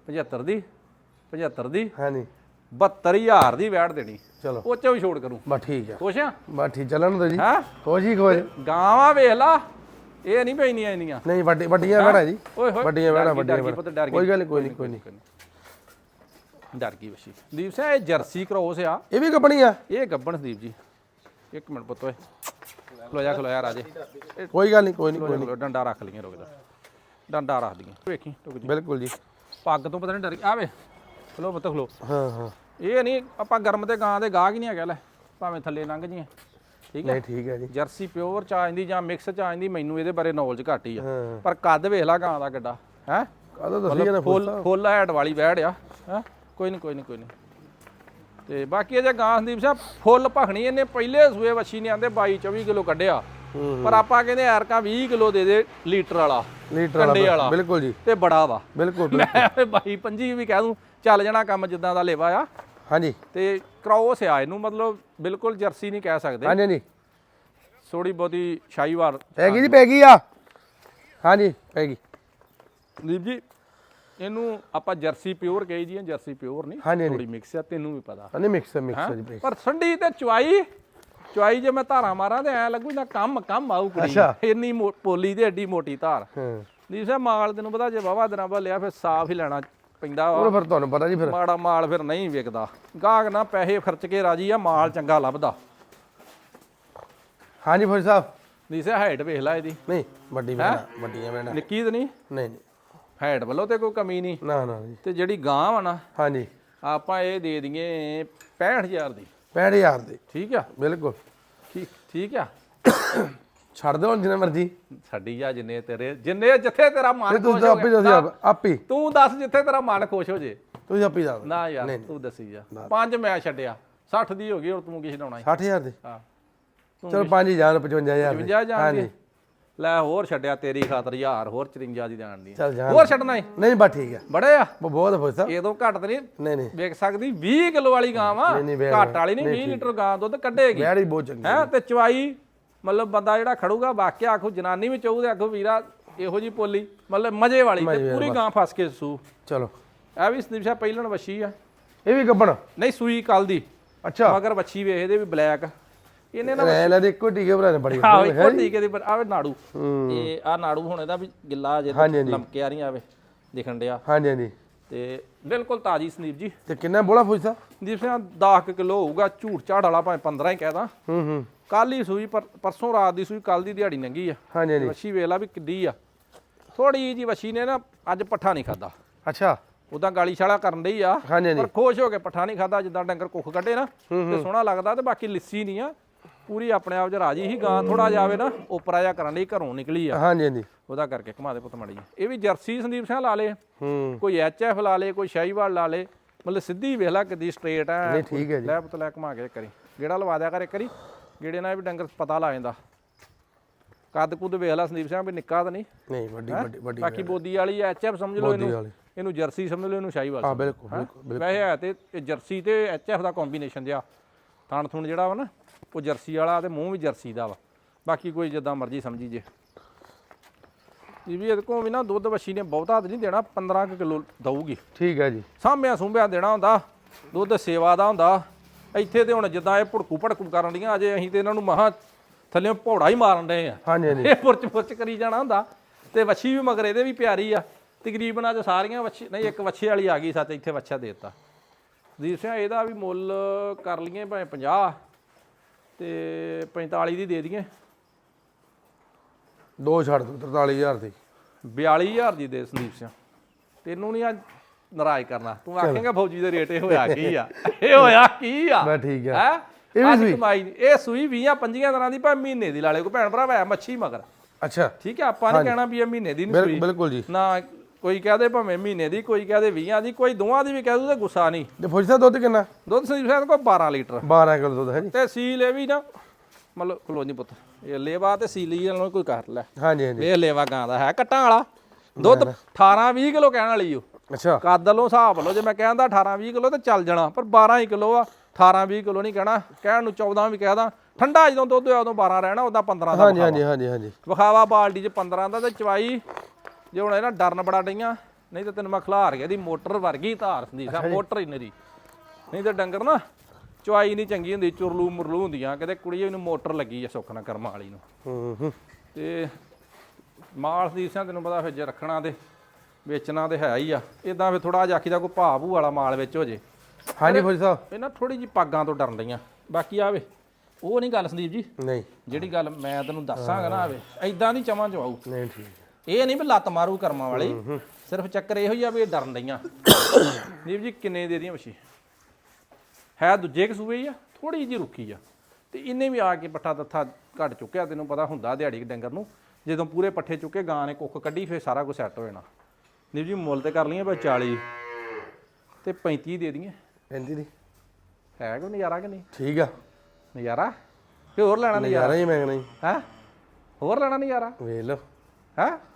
75 ਦੀ। 75 ਦੀ। ਹਾਂਜੀ। 72000 ਦੀ ਵੈਟ ਦੇਣੀ। ਚਲੋ। ਉਹ ਚੋਂ ਵੀ ਛੋੜ ਕਰੂੰ। ਬਸ ਠੀਕ ਆ। ਖੁਸ਼ ਆ? ਬਸ ਠੀਕ ਚੱਲਣ ਦੋ ਜੀ। ਹੈ? ਹੀ ਖੁਸ਼। ਗਾਵਾਂ ਵੇਖ ਲਾ। ਇਹ ਨਹੀਂ ਪੈਣੀਆਂ ਇੰਨੀਆਂ। ਨਹੀਂ ਵੱਡੀ ਵੱਡੀਆਂ ਬੜਾ ਜੀ। ਓਏ ਹੋਏ ਵੱਡੀਆਂ ਡਰ ਗਈ, ਵੱਡੀਆਂ ਡਰ ਗਈ ਪੁੱਤ, ਡਰ ਗਈ। ਕੋਈ ਗੱਲ ਨਹੀਂ ਕੋਈ ਨਹੀਂ ਕੋਈ ਨਹੀਂ ਡਰ ਗਈ ਵਸ਼ੀ। ਦੀਪ ਸਿੰਘ ਇਹ ਜਰਸੀ ਕ੍ਰੋਸ ਆ। ਇਹ ਵੀ ਕੱਪਣੀ ਆ? ਇਹ ਗੱਬਣ ਦੀਪ ਜੀ। ਇੱਕ ਮਿੰਟ ਪੁੱਤ ਓਏ। ਖਲੋ ਜਾ ਖਲੋ ਜਾ ਰਾਜੇ। ਇਹ ਕੋਈ ਗੱਲ ਨਹੀਂ ਕੋਈ ਨਹੀਂ ਜਾ, ਖਲੋ, ਡੰਡਾ ਰੱਖ ਲਈਏ ਰੁਕ ਜਾ। ਡੰਡਾ ਰੱਖ ਦਈਏ ਵੇਖੀ ਜੀ। ਬਿਲਕੁਲ ਜੀ। ਪੱਗ ਤੋਂ ਪਤਾ ਨਹੀਂ ਡਰ ਆਵੇ ਖਲੋ ਪੁੱਤ ਖਲੋ। ਹਾਂ ਹਾਂ। ਇਹ ਨਹੀਂ ਆਪਾਂ ਗਰਮ ਤੇ ਗਾਂ ਦੇ ਗਾਹਕ ਹੀ ਨਹੀਂ ਹੈਗਾ ਲੈ। ਭਾਵੇਂ ਥੱਲੇ ਲੰਘ ਜੀਏ ਠੀਕ ਹੈ ਨਹੀਂ ਠੀਕ ਹੈ ਜੀ। ਜਰਸੀ ਪਿਓਰ ਚ ਆ ਜਾਂਦੀ ਜਾਂ ਮਿਕਸ ਚ ਆ ਜਾਂਦੀ ਮੈਨੂੰ ਇਹਦੇ ਬਾਰੇ ਨੌਲੇਜ ਘੱਟ ਹੀ ਆ। ਹਾਂ। ਪਰ ਕੱਦ ਵੇਖ ਲਾ ਗਾਂ ਦਾ ਕਿੱਡਾ ਹੈ? ਕਾਹਦਾ ਦੱਸੀ ਜਾਣਾ ਫੁੱਲ ਫੁੱਲ ਹੈਡ ਵਾਲੀ ਵੈੜ ਆ ਹੈ? ਕੋਈ ਨਹੀਂ ਕੋਈ ਨਹੀਂ ਕੋਈ ਨਹੀਂ। ਤੇ ਬਾਕੀ ਇਹ ਜੇ ਗਾਂ ਸੰਦੀਪ ਸਾਹਿਬ ਫੁੱਲ ਭਖਣੀ ਇਹਨੇ ਪਹਿਲੇ ਸੂਏ ਵੱਛੀ ਨੇ ਆਂਦੇ 22 24 ਕਿਲੋ ਕੱਢਿਆ। ਹੂੰ ਪਰ ਆਪਾਂ ਕਹਿੰਦੇ ਐਰਕਾ 20 ਕਿਲੋ ਦੇ ਦੇ ਲੀਟਰ ਵਾਲਾ ਲੀਟਰ ਕੰਡੇ ਵਾਲਾ। ਵਾਲਾ। ਬਿਲਕੁਲ ਜੀ। ਤੇ ਬੜਾ ਵਾ। ਬਿਲਕੁਲ ਬਿਲਕੁਲ। ਮੈਂ 22 25 ਵੀ ਕਹਿ ਦੂੰ ਚੱਲ ਜਾਣਾ ਕੰਮ ਜਿੱਦਾਂ ਦਾ ਲੇਵਾ ਆ। ਹਾਂਜੀ। ਤੇ ਕ੍ਰੋਸ ਆ ਇਹਨੂੰ ਮਤਲਬ ਬਿਲਕੁਲ ਜਰਸੀ ਨਹੀਂ ਕਹਿ ਸਕਦੇ। ਹਾਂਜੀ ਹਾਂਜੀ। ਥੋੜੀ ਬਹੁਤੀ ਸ਼ਾਹੀਵਾਲ ਪੈ ਗਈ ਜੀ ਪੈ ਗਈ ਆ। ਹਾਂਜੀ ਪੈ ਗਈ ਦੀਪ ਜੀ ਇਹਨੂੰ ਆਪਾਂ ਜਰਸੀ ਪਿਓਰ ਕਹੀ ਜੀ ਜਰਸੀ ਪਿਓਰ ਨਹੀਂ। ਥੋੜੀ ਮਿਕਸ ਆ ਤੈਨੂੰ ਵੀ ਪਤਾ। ਹਾਂਜੀ ਮਿਕਸ ਹੈ? ਮਿਕਸ ਹੈ? ਜੀ ਪਰ ਸੰਡੀ ਤੇ ਚੁਆਈ ਚੁਆਈ ਜੇ ਮੈਂ ਧਾਰਾਂ ਮਾਰਾਂ ਤੇ ਐ ਲੱਗੂ ਨਾ ਕੰਮ ਕੰਮ ਆਊ ਕੁੜੀ। ਇੰਨੀ ਪੋਲੀ ਤੇ ਐਡੀ ਮੋਟੀ ਧਾਰ। ਹਾਂ। ਸਾਹਿਬ ਮਾਲ ਤੈਨੂੰ ਪਤਾ ਜੇ ਵਾਵਾ ਦਿਨਾਂ ਬਾਅਦ ਲਿਆ ਫਿਰ ਸਾਫ਼ ਹੀ ਲੈਣਾ। ਪੈਂਦਾ ਵਾ। ਉਹ ਫਿਰ ਤੁਹਾਨੂੰ ਪਤਾ ਜੀ ਫਿਰ। ਮਾੜਾ ਮਾਲ ਫਿਰ ਨਹੀਂ ਵਿਕਦਾ। ਗਾਹਕ ਨਾ ਪੈਸੇ ਖਰਚ ਕੇ ਰਾਜੀ ਆ ਮਾਲ ਚੰਗਾ ਲੱਭਦਾ। ਹਾਂਜੀ ਫੌਜੀ ਸਾਹਿਬ। ਸਾਹਿਬ ਹਾਈਟ ਵੇਖ ਲੈ ਇਹਦੀ। ਨਹੀਂ ਵੱਡੀ ਮੈਣਾ ਵੱਡੀਆਂ ਮੈਣਾ ਨਿੱਕੀ ਤੇ ਨਹੀਂ? ਨਹੀਂ ਨਹੀਂ। ਹਾਈਟ ਵੱਲੋਂ ਤੇ ਕੋਈ ਕਮੀ ਨਹੀਂ। ਨਾ ਨਾ ਜੀ। ਤੇ ਜਿਹੜੀ ਗਾਂ ਵਾ ਨਾ ਹਾਂਜੀ। ਆਪਾਂ ਇਹ ਦੇ ਦਈਏ 65000 ਦੀ। 65000 ਦੇ। ਠੀਕ ਆ? ਬਿਲਕੁਲ। ਠੀਕ ਠੀਕ ਆ? ਛੱਡ ਹੁਣ ਜਿੰਨਾ ਮਰਜ਼ੀ। ਸਾਡੀ ਆ ਜਿੰਨੇ ਤੇਰੇ ਜਿੰਨੇ ਜਿੱਥੇ ਤੇਰਾ ਮਨ ਤੁਸੀਂ ਖੁਸ਼ ਤਾਂ ਹੋ ਆਪੇ ਦੱਸਿਆ ਆਪ- ਹੀ ਤੂੰ ਦੱਸ ਜਿੱਥੇ ਤੇਰਾ ਮਨ ਖੁਸ਼ ਹੋ ਜੇ। ਤੁਸੀਂ ਆਪੇ ਦੱਸ। ਨਾ ਯਾਰ ਤੂੰ ਦੱਸੀ ਜਾ। ਪੰਜ ਮੈਂ ਛੱਡਿਆ 60 ਦੀ ਹੋ ਗਈ ਹੋਰ ਤੂੰ ਕੀ ਛਡਾਉਣਾ 60000 ਦੇ। ਹਾਂ। ਚਲੋ 5000 55000 ਦੇ। 50 ਜਾਣ ਦੀ। ਲੈ ਹੋਰ ਛੱਡਿਆ ਤੇਰੀ ਖਾਤਰ ਯਾਰ ਹੋਰ 54 ਦੀ ਜਾਣ ਦੀ। ਹੋਰ ਛੱਡਣਾ ਏ ਨਹੀਂ ਬਸ ਠੀਕ ਹੈ ਬੜੇ ਆ? ਬ- ਬਹੁਤ ਫੌਜੀ ਸਾਹਿਬ ਇਹਦੋਂ ਘੱਟ ਤੇ ਨਹੀਂ। ਨਹੀਂ ਨਹੀਂ। ਵੇਖ ਸਕਦੀ 20 ਕਿਲੋ ਵਾਲੀ ਗਾਂ ਵਾ। ਘੱਟ ਵਾਲੀ ਨਹੀਂ 20 ਲੀਟਰ ਗਾਂ ਦੁੱਧ ਕੱਢੇਗੀ। ਵੈੜ ਵੀ ਬਹੁਤ ਚੰਗੀ। ਹੈ ਤੇ ਚਵਾਈ ਮਤਲਬ ਬੰਦਾ ਜਿਹੜਾ ਖੜੂਗਾ ਵਾਕਿਆ ਆਖੂ ਜਨਾਨੀ ਵੀ ਚਾਹੂ ਤੇ ਆਖੂ ਵੀਰਾ ਇਹੋ ਜੀ ਪੋਲੀ ਮਤਲਬ ਮਜ਼ੇ ਵਾਲੀ ਤੇ ਪੂਰੀ ਗਾਂ ਫਸ ਕੇ ਸੂ। ਚਲੋ। ਇਹ ਵੀ ਸੰਦੀਪ ਸਾਹਿਬ ਪਹਿਲਣ ਵੱਛੀ ਆ। ਇਹ ਵੀ ਗੱਬਣ? ਨਹੀਂ ਸੂਈ ਕੱਲ ਦੀ। ਅੱਛਾ। ਮਗਰ ਵੱਛੀ ਵੇਖ ਇਹਦੇ ਵੀ ਬਲੈਕ। ਇਹਨੇ ਨਾ ਐ ਲੈ ਦੇ ਇੱਕੋ ਟੀਕੇ ਭਰਾ ਨੇ ਬੜੀ ਆਹ ਇੱਕੋ ਟੀਕੇ ਦੀ ਪਰ ਆਵੇ ਨਾੜੂ। ਹੂੰ। ਇਹ ਆ ਨਾੜੂ ਹੁਣ ਇਹਦਾ ਵੀ ਗਿੱਲਾ ਜੇ ਹਾਂਜੀ, ਹਾਂਜੀ। ਲਮਕਿਆ ਨਹੀਂ ਆਵੇ ਦਿਖਣ ਡਿਆ। ਹਾਂਜੀ ਹਾਂਜੀ। ਤੇ ਬਿਲਕੁਲ ਤਾਜੀ ਸੰਦੀਪ ਜੀ। ਤੇ ਕਿੰਨਾ ਬੋਲਾ ਫੌਜੀ ਸਾਹਿਬ ਸੰਦੀਪ ਸਿੰਘ 10 ਕਿਲੋ ਹੋਊਗਾ ਝੂਠ ਝਾੜ ਵਾਲਾ ਭਾਵੇਂ 15 ਹੀ ਕਹਿਦਾ ਹੂੰ ਹੂੰ। ਕੱਲ ਹੀ ਸੂਈ ਪਰ ਪਰਸੋਂ ਰਾਤ ਦੀ ਸੂਈ ਕੱਲ ਦੀ ਦਿਹਾੜੀ ਲੰਗੀ ਆ। ਹਾਂਜੀ ਹਾਂਜੀ। ਵੱਛੀ ਵੇਖ ਲਾ ਵੀ ਕਿੱਡੀ ਆ। ਥੋੜੀ ਜੀ ਵੱਛੀ ਨੇ ਨਾ ਅੱਜ ਪੱਠਾ ਨਹੀਂ ਖਾਦਾ ਅੱਛਾ। ਉਦਾਂ ਗਾਲੀ ਛਾਲਾ ਕਰਨ ਡਈ ਆ ਪਰ ਖੁਸ਼ ਹੋ ਕੇ ਪੱਠਾ ਨਹੀਂ ਖਾਦਾ ਜਿੱਦਾਂ ਡੰਗਰ ਕੁੱਖ ਕੱਢੇ ਨਾ ਤੇ ਸੋਹਣਾ ਲੱਗਦਾ ਤੇ ਬਾਕੀ ਲਿੱਸੀ ਨਹੀਂ ਆ। ਪੂਰੀ ਆਪਣੇ ਆਪ ਚ ਰਾਜੀ ਹੀ ਗਾਂ ਥੋੜਾ ਜਾਵੇ ਨਾ ਉਪਰਾ ਜਾ ਕਰਨ ਲਈ ਘਰੋਂ ਨਿਕਲੀ ਆ। ਹਾਂਜੀ ਹਾਂਜੀ। ਉਹਦਾ ਕਰਕੇ ਘੁਮਾ ਦੇ ਪੁੱਤ ਮੜੀ ਇਹ ਵੀ ਜਰਸੀ ਸੰਦੀਪ ਸਿੰਘ ਲਾ ਲੇ। ਹੂੰ। ਕੋਈ ਐਚਐਫ ਲਾ ਲੇ ਕੋਈ ਸ਼ਾਹੀਵਾਲ ਲਾ ਲੇ। ਮਤਲਬ ਸਿੱਧੀ ਵੇਖ ਲਾ ਕਿੱਦੀ ਸਟ੍ਰੇਟ ਆ। ਨਹੀਂ ਠੀਕ ਹੈ ਜੀ। ਲੈ ਪੁੱਤ ਲੈ ਘੁਮਾ ਕੇ ਕਰੀ। ਗੇੜਾ ਲਵਾ ਦਿਆ ਕਰ ਇੱਕ ਵਾਰੀ। ਗੇੜੇ ਨਾਲ ਵੀ ਡੰਗਰ ਪਤਾ ਲਾ ਜਾਂਦਾ। ਕੱਦ ਕੁੱਦ ਵੇਖ ਲਾ ਸੰਦੀਪ ਸਿੰਘ ਵੀ ਨਿੱਕਾ ਤਾਂ ਨਹੀਂ। ਨਹੀਂ ਵੱਡੀ ਵੱਡੀ ਵੱਡੀ ਬਾਕੀ ਬੋਦੀ ਵਾਲੀ ਐਚਐਫ ਸਮਝ ਲਓ ਇਹਨੂੰ। ਇਹਨੂੰ ਜਰਸੀ ਸਮਝ ਲਓ ਇਹਨੂੰ ਸ਼ਾਹੀਵਾਲ ਹਾਂ। ਬਿਲਕੁਲ ਬਿਲਕੁਲ। ਵੈਸੇ ਹੈ ਤੇ ਜਰਸੀ ਤੇ ਐਚਐਫ ਦਾ ਕੰਬੀਨੇਸ਼ਨ ਜਿਆ ਥਣ ਥੁਣ ਜਿਹੜਾ ਵਾ ਨਾ। ਉਹ ਜਰਸੀ ਵਾਲਾ ਤੇ ਮੂੰਹ ਵੀ ਜਰਸੀ ਦਾ ਵਾ। ਬਾਕੀ ਕੋਈ ਜਿੱਦਾਂ ਮਰਜ਼ੀ ਸਮਝੀ ਜੇ। ਇਹ ਵੀ ਇਹਦੇ ਕੋਲ ਵੀ ਨਾ ਦੁੱਧ ਵਛੀ ਨੇ ਬਹੁਤਾ ਨਹੀਂ ਦੇਣਾ 15 ਕਿਲੋ ਦਊਗੀ। ਠੀਕ ਹੈ ਜੀ। ਸਾਂਭਿਆ ਸੁੰਭਿਆ ਦੇਣਾ ਹੁੰਦਾ ਦੁੱਧ ਸੇਵਾ ਦਾ ਹੁੰਦਾ। ਇੱਥੇ ਤੇ ਹੁਣ ਜਿੱਦਾਂ ਇਹ ਭੜਕੂ ਭੜਕੂ ਕਰਨ ਡੀਆਂ ਅਜੇ ਅਸੀਂ ਤੇ ਇਹਨਾਂ ਨੂੰ ਮਹਾ ਥੱਲੇ ਭੌੜਾ ਹੀ ਮਾਰਨ ਡਏ ਆ। ਹਾਂਜੀ ਹਾਂਜੀ। ਇਹ ਪੁਰਚ ਪੁਰਚ ਕਰੀ ਜਾਣਾ ਹੁੰਦਾ। ਤੇ ਵੱਛੀ ਵੀ ਮਗਰ ਇਹਦੇ ਵੀ ਪਿਆਰੀ ਆ। ਤਕਰੀਬਨ ਅੱਜ ਸਾਰੀਆਂ ਵੱਛੀ ਨਹੀਂ ਇੱਕ ਵੱਛੇ ਵਾਲੀ ਆ ਗਈ ਸੱਚ ਇੱਥੇ ਵੱਛਾ ਦੇਤਾ। ਦੀਪ ਸਿੰਘ ਇਹਦਾ ਵੀ ਮੁੱਲ ਕਰ ਲਈਏ ਭਾਵੇਂ 50 ਤੇ 45 ਦੀ ਦੇ ਦਈਏ। ਦੋ ਛੱਡ ਦੋ 43000 ਦੀ। 42000 ਦੀ ਦੇ ਸੰਦੀਪ ਸਿੰਘ ਤੈਨੂੰ ਨਹੀਂ ਅੱਜ ਨਾਰਾਜ਼ ਕਰਨਾ। ਤੂੰ ਆਖੇਂਗਾ ਫੌਜੀ ਦੇ ਰੇਟ ਇਹ ਹੋਇਆ ਕੀ ਆ? ਇਹ ਹੋਇਆ ਕੀ ਆ? ਬਸ ਠੀਕ ਹੈ ਹੈ? ਇਹ ਵੀ ਸੂਈ? ਕਮਾਈ ਨੀ। ਇਹ ਸੂਈ 20 25 ਦਿਨਾਂ ਦੀ ਭਾਵੇਂ ਮਹੀਨੇ ਦੀ ਲਾਲੇ ਕੋ ਭੈਣ ਭਰਾ ਹੈ ਮੱਛੀ ਮਗਰ। ਅੱਛਾ। ਠੀਕ ਹੈ ਆਪਾਂ ਨਹੀਂ ਕਹਿਣਾ ਵੀ ਇਹ ਮਹੀਨੇ ਦੀ ਨਹੀਂ ਸੂਈ। ਬਿਲਕੁਲ ਜੀ। ਨਾ ਕੋਈ ਕਹਦੇ ਭਾਵੇਂ ਮਹੀਨੇ ਦੀ ਕੋਈ ਕਹਦੇ 20 ਦੀ ਕੋਈ ਦੋਵਾਂ ਦੀ ਵੀ ਕਹਿ ਦੂ ਤੇ ਗੁੱਸਾ ਨਹੀਂ। ਤੇ ਫੌਜੀ ਦੁੱਧ ਕਿੰਨਾ? ਦੁੱਧ ਸੰਦੀਪ ਸਾਹਿਬ ਕੋਲ 12 ਲੀਟਰ। 12 ਕਿਲੋ ਦੁੱਧ ਹੈ ਜੀ। ਤੇ ਸੀਲ ਇਹ ਵੀ ਨਾ ਮਤਲਬ ਖਲੋ ਨਹੀਂ ਪੁੱਤ ਇਹ ਲੇਵਾ ਤੇ ਸੀਲੀ ਨਾਲੋਂ ਕੋਈ ਕਰ ਲੈ। ਹਾਂਜੀ ਹਾਂਜੀ। ਵੇਖ ਲੇਵਾ ਗਾਂ ਦਾ ਹੈ ਕੱਟਾਂ ਵਾਲਾ। ਦੁੱਧ 18 20 ਕਿਲੋ ਕਹਿਣ ਵਾਲੀ ਓ। ਅੱਛਾ। ਕੱਦ ਵੱਲੋਂ ਹਿਸਾਬ ਲਓ ਜੇ ਮੈਂ ਕਹਿੰਦਾ 18 20 ਕਿਲੋ ਤੇ ਚੱਲ ਜਾਣਾ ਪਰ 12 ਹੀ ਕਿਲੋ ਆ 18 20 ਕਿਲੋ ਨਹੀਂ ਕਹਿਣਾ। ਕਹਿਣ ਨੂੰ 14 ਵੀ ਕਹਿਦਾ ਠੰਡਾ ਜਦੋਂ ਦੁੱਧ ਹੋਇਆ ਉਦੋਂ 12 ਰਹਿਣਾ ਉਦਾਂ 15 ਦਾ ਹਾਂਜੀ ਹਾਂਜੀ ਹਾਂਜੀ ਹਾਂਜੀ। ਵਿਖਾਵਾ ਬਾਲਟੀ 'ਚ 15 ਦਾ ਤੇ ਚਵਾਈ। ਜੇ ਹੁਣ ਇਹਨਾਂ ਡਰਨ ਬੜਾ ਡਈਆਂ ਨਹੀਂ ਤਾਂ ਤੈਨੂੰ ਮੈਂ ਖਿਲਾਰ ਗਿਆ ਦੀ ਮੋਟਰ ਵਰਗੀ ਧਾਰ ਹੁੰਦੀ ਸਾ ਮੋਟਰ ਹੀ ਨਰੀ ਨਹੀਂ ਤਾਂ ਡੰਗਰ ਨਾ ਚਵਾਈ ਨਹੀਂ ਚੰਗੀ ਹੁੰਦੀ ਚੁਰਲੂ ਮੁਰਲੂ ਹੁੰਦੀਆਂ ਕਿਤੇ ਕੁੜੀ ਇਹਨੂੰ ਮੋਟਰ ਲੱਗੀ ਆ ਸੁੱਖ ਨਾ ਕਰਮਾਂ ਵਾਲੀ ਨੂੰ। ਹੂੰ ਹੂੰ ਤੇ ਮਾਲ ਦੀ ਸਾਂ ਤੈਨੂੰ ਪਤਾ ਫਿਰ ਜੇ ਰੱਖਣਾ ਤੇ ਵੇਚਣਾ ਤੇ ਹੈ ਹੀ ਆ। ਇਦਾਂ ਫਿਰ ਥੋੜਾ ਜਿਹਾ ਆਖੀਦਾ ਕੋਈ ਭਾਅ ਭੂ ਵਾਲਾ ਮਾਲ ਵਿੱਚ ਹੋ ਜੇ। ਹਾਂਜੀ ਫੌਜੀ ਸਾਹਿਬ। ਇਹ ਨਾ ਥੋੜੀ ਜੀ ਪਾਗਾਂ ਤੋਂ ਡਰਨ ਡਈਆਂ। ਬਾਕੀ ਆਵੇ ਉਹ ਨਹੀਂ ਗੱਲ ਸੰਦੀਪ ਜੀ। ਨਹੀਂ। ਜਿਹੜੀ ਗੱਲ ਮੈਂ ਤੈਨੂੰ ਦੱਸਾਂਗਾ ਨਾ ਆਵੇ ਐਦਾਂ ਦੀ ਚਵਾਂ ਚ ਆਊ ਨਹੀਂ ਠੀਕ। ਇਹ ਨਹੀਂ ਵੀ ਲੱਤ ਮਾਰੂ ਕਰਮਾਂ ਵਾਲੀ। ਸਿਰਫ ਚੱਕਰ ਇਹੋ ਹੀ ਆ ਵੀ ਇਹ ਡਰਨ ਡਈਆਂ। ਨੀਵ ਜੀ ਕਿੰਨੇ ਦੇ ਦੀਆਂ ਵਛੀ ਹੈ ਦੂਜੇ ਕਸੂਏ ਆ ਥੋੜੀ ਜਿਹੀ ਰੁੱਕੀ ਆ। ਤੇ ਇਹਨੇ ਵੀ ਆ ਕੇ ਪੱਠਾ ਤੱਥਾ ਘਟ ਚੁੱਕਿਆ ਤੈਨੂੰ ਪਤਾ ਹੁੰਦਾ ਦਿਹਾੜੀ ਡੰਗਰ ਨੂੰ। ਜਦੋਂ ਪੂਰੇ ਪੱਠੇ ਚੁੱਕੇ ਗਾਂ ਨੇ ਕੁੱਖ ਕੱਢੀ ਫਿਰ ਸਾਰਾ ਕੁਝ ਸੈੱਟ ਹੋ ਜਾਣਾ। ਨੀਵ ਜੀ ਮੁੱਲ ਤੇ ਕਰ ਲਈਆਂ ਬਈ 40 ਤੇ 35 ਦੇ ਦਈਏ ਪੈਂਦੀ ਦੀ। ਹੈ ਕੋਈ ਨਜ਼ਾਰਾ ਕਿ ਨਹੀਂ? ਠੀਕ ਆ। ਨਜ਼ਾਰਾ? ਕਿ ਹੋਰ ਲੈਣਾ ਨਜ਼ਾਰਾ? ਹੀ ਮੰਗਣਾ ਹੀ ਹੈ? ਹੋਰ ਲੈਣਾ ਨਜ਼ਾਰਾ? ਵੇਖ ਲਓ। ਹੈ?